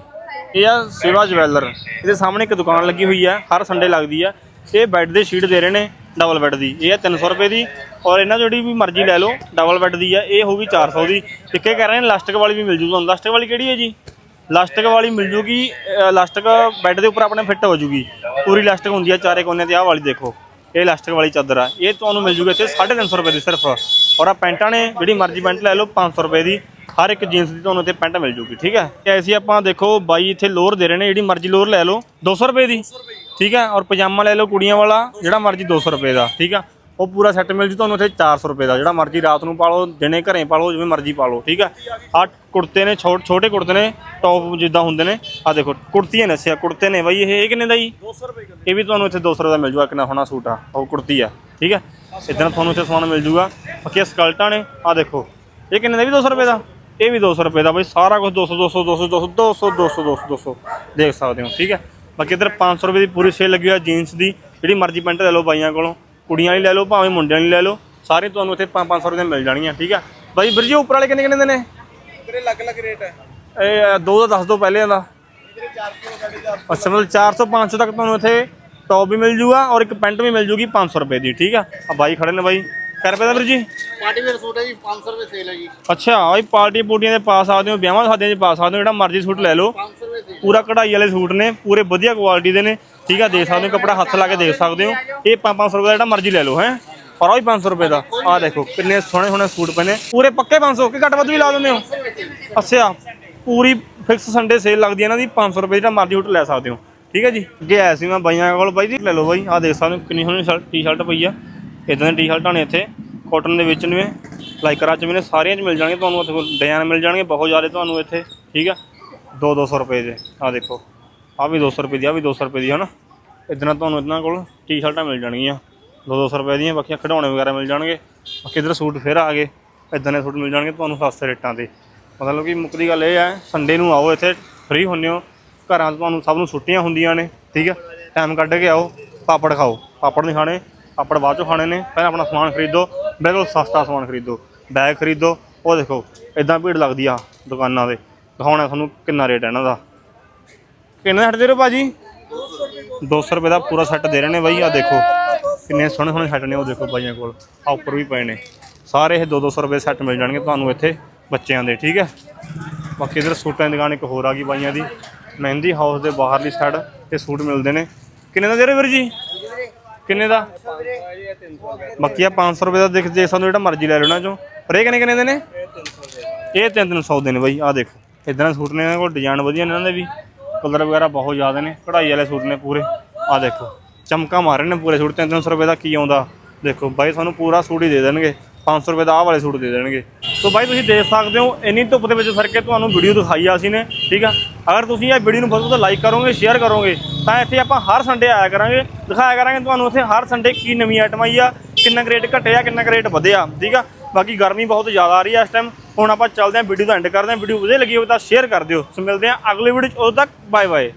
S1: ਇਹ ਆ ਸੇਵਾ ਜਵੈਲਰ। ਇਹਦੇ ਸਾਹਮਣੇ ਇੱਕ ਦੁਕਾਨ ਲੱਗੀ ਹੋਈ ਆ, ਹਰ ਸੰਡੇ ਲੱਗਦੀ ਆ। ਇਹ ਬੈੱਡ ਦੇ ਸ਼ੀਟ ਦੇ ਰਹੇ ਨੇ ਡਬਲ ਬੈੱਡ ਦੀ। ਇਹ ਆ 300 ਰੁਪਏ ਦੀ। ਔਰ ਇਹਨਾਂ ਜਿਹੜੀ ਵੀ ਮਰਜ਼ੀ ਲੈ ਲਓ ਡਬਲ ਬੈੱਡ ਦੀ ਆ। ਇਹ ਹੋਊਗੀ 400 ਦੀ। ਇੱਕ ਇਹ ਕਹਿ ਰਹੇ ਨੇ ਲਾਸਟਿਕ ਵਾਲੀ ਵੀ ਮਿਲ ਜੂ ਤੁਹਾਨੂੰ। ਲਾਸਟਿਕ ਵਾਲੀ ਕਿਹੜੀ ਹੈ ਜੀ? ਲਾਸਟਿਕ ਵਾਲੀ ਮਿਲ ਜੂਗੀ ਲਾਸਟਿਕ ਬੈੱਡ ਦੇ ਉੱਪਰ ਆਪਣੇ ਫਿੱਟ ਹੋ ਜੂਗੀ। ਪੂਰੀ ਲਾਸਟਿਕ ਹੁੰਦੀ ਆ, ਚਾਰੇ ਕੋਨੇ ਤੇ ਆਹ ਵਾਲੀ ਦੇਖੋ। ਇਹ ਲਾਸਟਿਕ ਵਾਲੀ ਚਾਦਰ ਆ। ਇਹ ਤੁਹਾਨੂੰ ਮਿਲ ਜੂਗੀ ਇੱਥੇ 350 ਰੁਪਏ ਦੀ ਸਿਰਫ। ਔਰ ਆ ਪੈਂਟਾਂ ਨੇ, ਜਿਹੜੀ ਮਰਜ਼ੀ ਪੈਂਟ ਲੈ ਲਓ 500 ਰੁਪਏ ਦੀ। ਹਰ ਇੱਕ ਜੀਨਸ ਦੀ ਤੁਹਾਨੂੰ ਇੱਥੇ ਪੈਂਟ ਮਿਲ ਜੂਗੀ ਠੀਕ ਹੈ? ਐਸੀ ਆਪਾਂ ਦੇਖੋ ਬਾਈ ਇੱਥੇ ਲੋਅਰ ਦੇ ਰਹੇ ਨੇ ਜਿਹੜੀ ਮਰਜ਼ੀ ਲੋਅਰ ਲੈ ਲਓ 200 ਰੁਪਏ ਦੀ ਠੀਕ ਹੈ? ਔਰ ਪਜਾਮਾ ਲੈ ਲਓ ਕੁੜੀਆਂ ਵਾਲਾ ਜਿਹੜਾ ਮਰਜ਼ੀ 200 ਰੁਪਏ ਦਾ ਠੀਕ ਆ ਉਹ ਪੂਰਾ ਸੈੱਟ ਮਿਲ ਜੂ ਤੁਹਾਨੂੰ ਇੱਥੇ 400 ਰੁਪਏ ਦਾ ਜਿਹੜਾ ਮਰਜ਼ੀ ਰਾਤ ਨੂੰ ਪਾ ਲਓ ਦਿਨੇ ਘਰੇ ਪਾ ਲਓ ਜਿਵੇਂ ਮਰਜ਼ੀ ਪਾ ਲਓ ਠੀਕ ਆ ਆ ਕੁੜਤੇ ਨੇ ਛੋਟੇ ਛੋਟੇ ਕੁੜਤੇ ਨੇ ਟੌਪ ਜਿੱਦਾਂ ਹੁੰਦੇ ਨੇ ਆ ਦੇਖੋ ਕੁੜਤੀਆਂ ਨੇ ਸਿਆ ਕੁੜਤੇ ਨੇ ਬਾਈ ਇਹ ਕਿੰਨੇ ਦਾ ਜੀ? 200 ਰੁਪਏ ਇਹ ਵੀ ਤੁਹਾਨੂੰ ਇੱਥੇ 200 ਰੁਪਏ ਦਾ ਮਿਲ ਜੂਗਾ ਕਿੰਨਾ ਹੋਣਾ ਸੂਟ ਆ ਉਹ ਕੁੜਤੀ ਆ ਠੀਕ ਆ ਇਦਾਂ ਤੁਹਾਨੂੰ ਇੱਥੇ ਸਮਾਨ ਮਿਲ ਜੂਗਾ ਬਾਕੀ ਸਕਲਟਾਂ ਨੇ ਆ ਦੇਖੋ ਇਹ ਕਿੰਨੇ ਦਾ ਵੀ 200 ਰੁਪਏ ਦਾ? ਇਹ ਵੀ 200 ਰੁਪਏ ਦਾ ਬਾਈ ਸਾਰਾ ਕੁਝ 200 200 200 200 200 200 200 200 ਦੇਖ ਸਕਦੇ ਹੋ ਠੀਕ ਹੈ? ਬਾਕੀ ਇੱਧਰ 500 ਰੁਪਏ ਦੀ ਪੂਰੀ ਸੇਲ ਲੱਗੀ ਹੋਈ ਆ ਜੀਨਸ ਦੀ ਜਿਹੜੀ ਮਰਜ਼ੀ ਪੈਂਟ ਲੈ ਲਓ ਬਾਈਆਂ ਕੋਲੋਂ ਕੁੜੀਆਂ ਵਾਲੀ ਲੈ ਲਓ ਭਾਵੇਂ ਮੁੰਡਿਆਂ ਵਾਲੀ ਲੈ ਲਓ ਸਾਰੇ ਤੁਹਾਨੂੰ ਇੱਥੇ 5 500 ਰੁਪਏ ਦੀਆਂ ਮਿਲ ਜਾਣਗੀਆਂ ਠੀਕ ਆ ਬਾਈ ਵੀਰ ਜੀ ਉੱਪਰ ਵਾਲੇ ਕਿੰਨੇ ਕਿੰਨੇ ਦੇ ਨੇ?
S2: ਵੀਰੇ ਅਲੱਗ ਅਲੱਗ ਰੇਟ ਹੈ।
S1: ਇਹ ਦੋ ਦਾ ਦੱਸ ਦਿਓ ਪਹਿਲੇ ਦਾ। ਅੱਛਾ ਮਤਲਬ 400 500 ਤੱਕ ਤੁਹਾਨੂੰ ਇੱਥੇ ਟੌਪ ਵੀ ਮਿਲ ਜੂਗਾ ਔਰ ਇੱਕ ਪੈਂਟ ਵੀ ਮਿਲ ਜੂਗੀ 500 ਰੁਪਏ ਦੀ ਠੀਕ ਆ ਆ ਬਾਈ ਖੜੇ ਨੇ ਬਾਈ। ਕਰ ਰੁਪਏ ਦਾ ਵੀਰ ਜੀ?
S3: ਪਾਰਟੀ ਵੇਅਰ ਸੂਟ ਹੈ ਜੀ 500 ਰੁਪਏ ਸੇਲ ਹੈ ਜੀ।
S1: ਅੱਛਾ ਬਾਈ ਪਾਰਟੀ ਪੂਟੀਆਂ ਦੇ ਪਾ ਸਕਦੇ ਹੋ ਵਿਆਹਾਂ ਸ਼ਾਦੀਆਂ 'ਚ ਪਾ ਸਕਦੇ ਹੋ ਜਿਹੜਾ ਮਰਜ਼ੀ ਸੂਟ ਲੈ ਲਓ।
S3: 500 ਰੁਪਏ ਸੇਲ
S1: ਪੂਰਾ ਕਢਾਈ ਵਾਲੇ ਸੂਟ ਨੇ ਪੂਰੇ ਵਧੀਆ ਕੁਆਲਿਟੀ ਦੇ ਨੇ ਠੀਕ ਆ ਦੇਖ ਸਕਦੇ ਹੋ ਕੱਪੜਾ ਹੱਥ ਲਾ ਕੇ ਦੇਖ ਸਕਦੇ ਹੋ। ਇਹ 500 ਰੁਪਏ ਦਾ ਜਿਹੜਾ ਮਰਜ਼ੀ ਲੈ ਲਓ ਹੈ। ਪਰ ਉਹ ਵੀ 500 ਰੁਪਏ ਦਾ। ਆ ਦੇਖੋ ਕਿੰਨੇ ਸੋਹਣੇ ਸੋਹਣੇ ਸੂਟ ਪਏ ਨੇ। ਪੂਰੇ ਪੱਕੇ 500 ਕਿ ਘੱਟ ਵੱਧ ਵੀ ਲਾ ਦਿੰਦੇ ਹੋ? ਅੱਛਾ ਪੂਰੀ ਫਿਕਸ ਸੰਡੇ ਸੇਲ ਲੱਗਦੀ ਹੈ ਇਹਨਾਂ ਦੀ 500 ਰੁਪਏ ਜਿਹੜਾ ਮਰਜ਼ੀ ਸੂਟ ਲੈ ਸਕਦੇ ਹੋ। ਠੀਕ ਹੈ ਜੀ? ਅੱਗੇ ਆਇਆ ਸੀ ਮੈਂ ਬਾਈਆਂ ਕੋਲ ਬਾਈ ਜੀ ਲੈ ਲਓ ਬਾਈ ਆ ਦੇਖ ਸਕਦੇ ਹੋ ਕਿੰਨੀ ਸੋਹਣੀ ਸ਼ਰਟ ਟੀ-ਸ਼ਰਟ ਪਈ ਆ। ਇਦਾਂ ਦੀ ਟੀ-ਸ਼ਰਟਾਂ ਨੇ ਇੱਥੇ ਕਾਟਨ ਦੇ ਵਿੱਚ ਨੇ ਲਾਈਕਰਾਂ ਚ ਵੀ ਨੇ ਸਾਰੀਆਂ ਚ ਮਿਲ ਜਾਣਗੇ, ਤੁਹਾਨੂੰ ਉੱਥੇ ਡਿਜ਼ਾਈਨ ਮਿਲ ਜਾਣਗੇ, ਬਹੁਤ ਜ਼ਿਆਦਾ ਤੁਹਾਨੂੰ ਇੱਥੇ, ਠੀਕ ਆ? 2 200 ਰੁਪਏ ਦੇ ਆ ਦੇਖੋ ਆ ਵੀ 200 ਰੁਪਏ ਦੀ ਆ ਵੀ 200 ਰੁਪਏ ਦੀ, ਹਨਾ? ਇਦਾਂ ਤੁਹਾਨੂੰ ਇਹਨਾਂ ਕੋਲ ਟੀ-ਸ਼ਰਟਾਂ ਮਿਲ ਜਾਣਗੀਆਂ 2 200 ਰੁਪਏ ਦੀਆਂ ਬਾਕੀ ਖਿਡੌਣੇ ਵਗੈਰਾ ਮਿਲ ਜਾਣਗੇ, ਬਾਕੀ ਇਧਰ ਸੂਟ ਫਿਰ ਆ ਗਏ, ਇਦਾਂ ਦੇ ਸੂਟ ਮਿਲ ਜਾਣਗੇ ਤੁਹਾਨੂੰ ਸਸਤੇ ਰੇਟਾਂ ਤੇ। ਮਤਲਬ ਕਿ ਮੁੱਕਦੀ ਗੱਲ ਇਹ ਹੈ ਸੰਡੇ ਨੂੰ ਆਓ ਇੱਥੇ ਫ੍ਰੀ ਹੁੰਨੇ ਹੋ, ਘਰਾਂ 'ਚ ਤੁਹਾਨੂੰ ਸਭ ਨੂੰ ਛੁੱਟੀਆਂ ਹੁੰਦੀਆਂ ਨੇ, ਠੀਕ ਆ? ਟਾਈਮ ਕੱਢ ਕੇ ਆਓ, ਪਾਪੜ ਖਾਓ, ਪਾਪੜ ਨਹੀਂ ਖਾਣੇ ਪਾਪੜ ਬਾਅਦ ਚੋਂ ਖਾਣੇ ਨੇ, ਪਹਿਲਾਂ ਆਪਣਾ ਸਮਾਨ ਖਰੀਦੋ, ਬਿਲਕੁਲ ਸਸਤਾ ਸਮਾਨ ਖਰੀਦੋ ਬੈਗ ਖਰੀਦੋ, ਉਹ ਦੇਖੋ ਇਦਾਂ ਭੀੜ ਲੱਗਦੀ ਆ ਦੁਕਾਨਾਂ ਤੇ, ਦਿਖਾਉਣਾ ਤੁਹਾਨੂੰ ਕਿੰਨਾ ਰੇਟ ਹੈ ਇਹਨਾਂ ਦਾ। ਕਿੰਨੇ ਦਾ ਹੱਟ ਦੇ ਰਹੇ ਹੋ ਭਾਜੀ? 200 ਰੁਪਏ ਦਾ ਪੂਰਾ ਸੈੱਟ ਦੇ ਰਹੇ ਨੇ ਬਾਈ ਆ ਦੇਖੋ, ਕਿੰਨੇ ਸੋਹਣੇ ਸੋਹਣੇ ਸੈੱਟ ਨੇ ਉਹ ਦੇਖੋ ਬਾਈਆਂ ਕੋਲ ਆ ਉੱਪਰ ਵੀ ਪਏ ਨੇ। ਸਾਰੇ ਇਹ 2-200 ਰੁਪਏ ਸੈੱਟ ਮਿਲ ਜਾਣਗੇ ਤੁਹਾਨੂੰ ਇੱਥੇ ਬੱਚਿਆਂ ਦੇ, ਠੀਕ ਹੈ? ਬਾਕੀ ਇਧਰ ਸੂਟਾਂ ਦੀ ਦੁਕਾਨ ਇੱਕ ਹੋਰ ਆ ਗਈ ਬਾਈਆਂ ਦੀ, ਮਹਿੰਦੀ ਹਾਊਸ ਦੇ ਬਾਹਰਲੀ ਸਾਈਡ ਤੇ ਸੂਟ ਮਿਲਦੇ ਨੇ। ਕਿੰਨੇ ਦਾ ਦੇ ਰਹੇ ਵੀਰ ਜੀ? ਕਿੰਨੇ ਦਾ? ਬਾਕੀ ਆ 500 ਰੁਪਏ ਦਾ ਦੇਖ, ਜੇ ਸਾਨੂੰ ਜਿਹੜਾ ਮਰਜ਼ੀ ਲੈ ਲੈਣਾ ਚੋਂ। ਪਰ ਇਹ ਕਿੰਨੇ ਕਿੰਨੇ ਦੇ ਨੇ? ਇਹ 300 ਦੇ ਨੇ ਬਾਈ ਆ ਦੇਖੋ। ਇਦਾਂ ਦੇ ਸੂਟ ਨੇ ਇਹਨਾਂ ਕੋਲ, ਡਿਜ਼ਾਈਨ ਵਧੀਆ ਨੇ ਇਹਨਾਂ ਦੇ ਵੀ। ਕਲਰ ਵਗੈਰਾ ਬਹੁਤ ਜ਼ਿਆਦਾ ਨੇ, ਕਢਾਈ ਵਾਲੇ ਸੂਟ ਨੇ ਪੂਰੇ। ਆ ਦੇਖੋ, ਚਮਕਾ ਮਾਰ ਰਹੇ ਨੇ ਪੂਰੇ ਸੂਟ। 300 ਰੁਪਏ ਦਾ ਕੀ ਆਉਂਦਾ? ਦੇਖੋ, ਬਾਈ ਤੁਹਾਨੂੰ ਪੂਰਾ ਸੂਟ ਹੀ ਦੇ ਦੇਣਗੇ। 500 ਰੁਪਏ ਦਾ ਆਹ ਵਾਲੇ ਸੂਟ ਦੇ ਦੇਣਗੇ। ਸੋ ਬਾਈ ਤੁਸੀਂ ਦੇਖ ਸਕਦੇ ਹੋ, ਇੰਨੀ ਧੁੱਪ ਦੇ ਵਿੱਚ ਫਿਰ ਕੇ ਤੁਹਾਨੂੰ ਵੀਡੀਓ ਦਿਖਾਈ ਆ ਅਸੀਂ ਨੇ, ਠੀਕ ਆ? ਅਗਰ ਤੁਸੀਂ ਇਹ ਵੀਡੀਓ ਨੂੰ ਫਸਲ ਤੋਂ ਲਾਈਕ ਕਰੋਗੇ ਸ਼ੇਅਰ ਕਰੋਗੇ, ਤਾਂ ਇੱਥੇ ਆਪਾਂ ਹਰ ਸੰਡੇ ਆਇਆ ਕਰਾਂਗੇ। ਦਿਖਾਇਆ ਕਰਾਂਗੇ ਤੁਹਾਨੂੰ ਇੱਥੇ ਹਰ ਸੰਡੇ ਕੀ ਨਵੀਂ ਆਈਟਮ ਆਈ ਆ, ਕਿੰਨਾ ਕੁ ਰੇਟ ਘਟਿਆ, ਕਿੰਨਾ ਕੁ ਰੇਟ ਵਧਿਆ, ਠੀਕ ਆ? ਬਾਕੀ ਗਰਮੀ ਬਹੁਤ ਜ਼ਿਆਦਾ ਆ ਰਹੀ ਆ ਇਸ ਟਾਈਮ ਹੁਣ ਆਪਾਂ ਚੱਲਦੇ ਹਾਂ ਵੀਡੀਓ ਦਾ ਐਂਡ ਕਰਦੇ ਹਾਂ। ਵੀਡੀਓ ਵਧੀਆ ਲੱਗੀ ਹੋਵੇ ਤਾਂ ਸ਼ੇਅਰ ਕਰ ਦਿਓ। ਸੋ ਮਿਲਦੇ ਹਾਂ ਅਗਲੀ ਵੀਡੀਓ 'ਚ। ਉਦੋਂ ਤੱਕ ਬਾਏ ਬਾਏ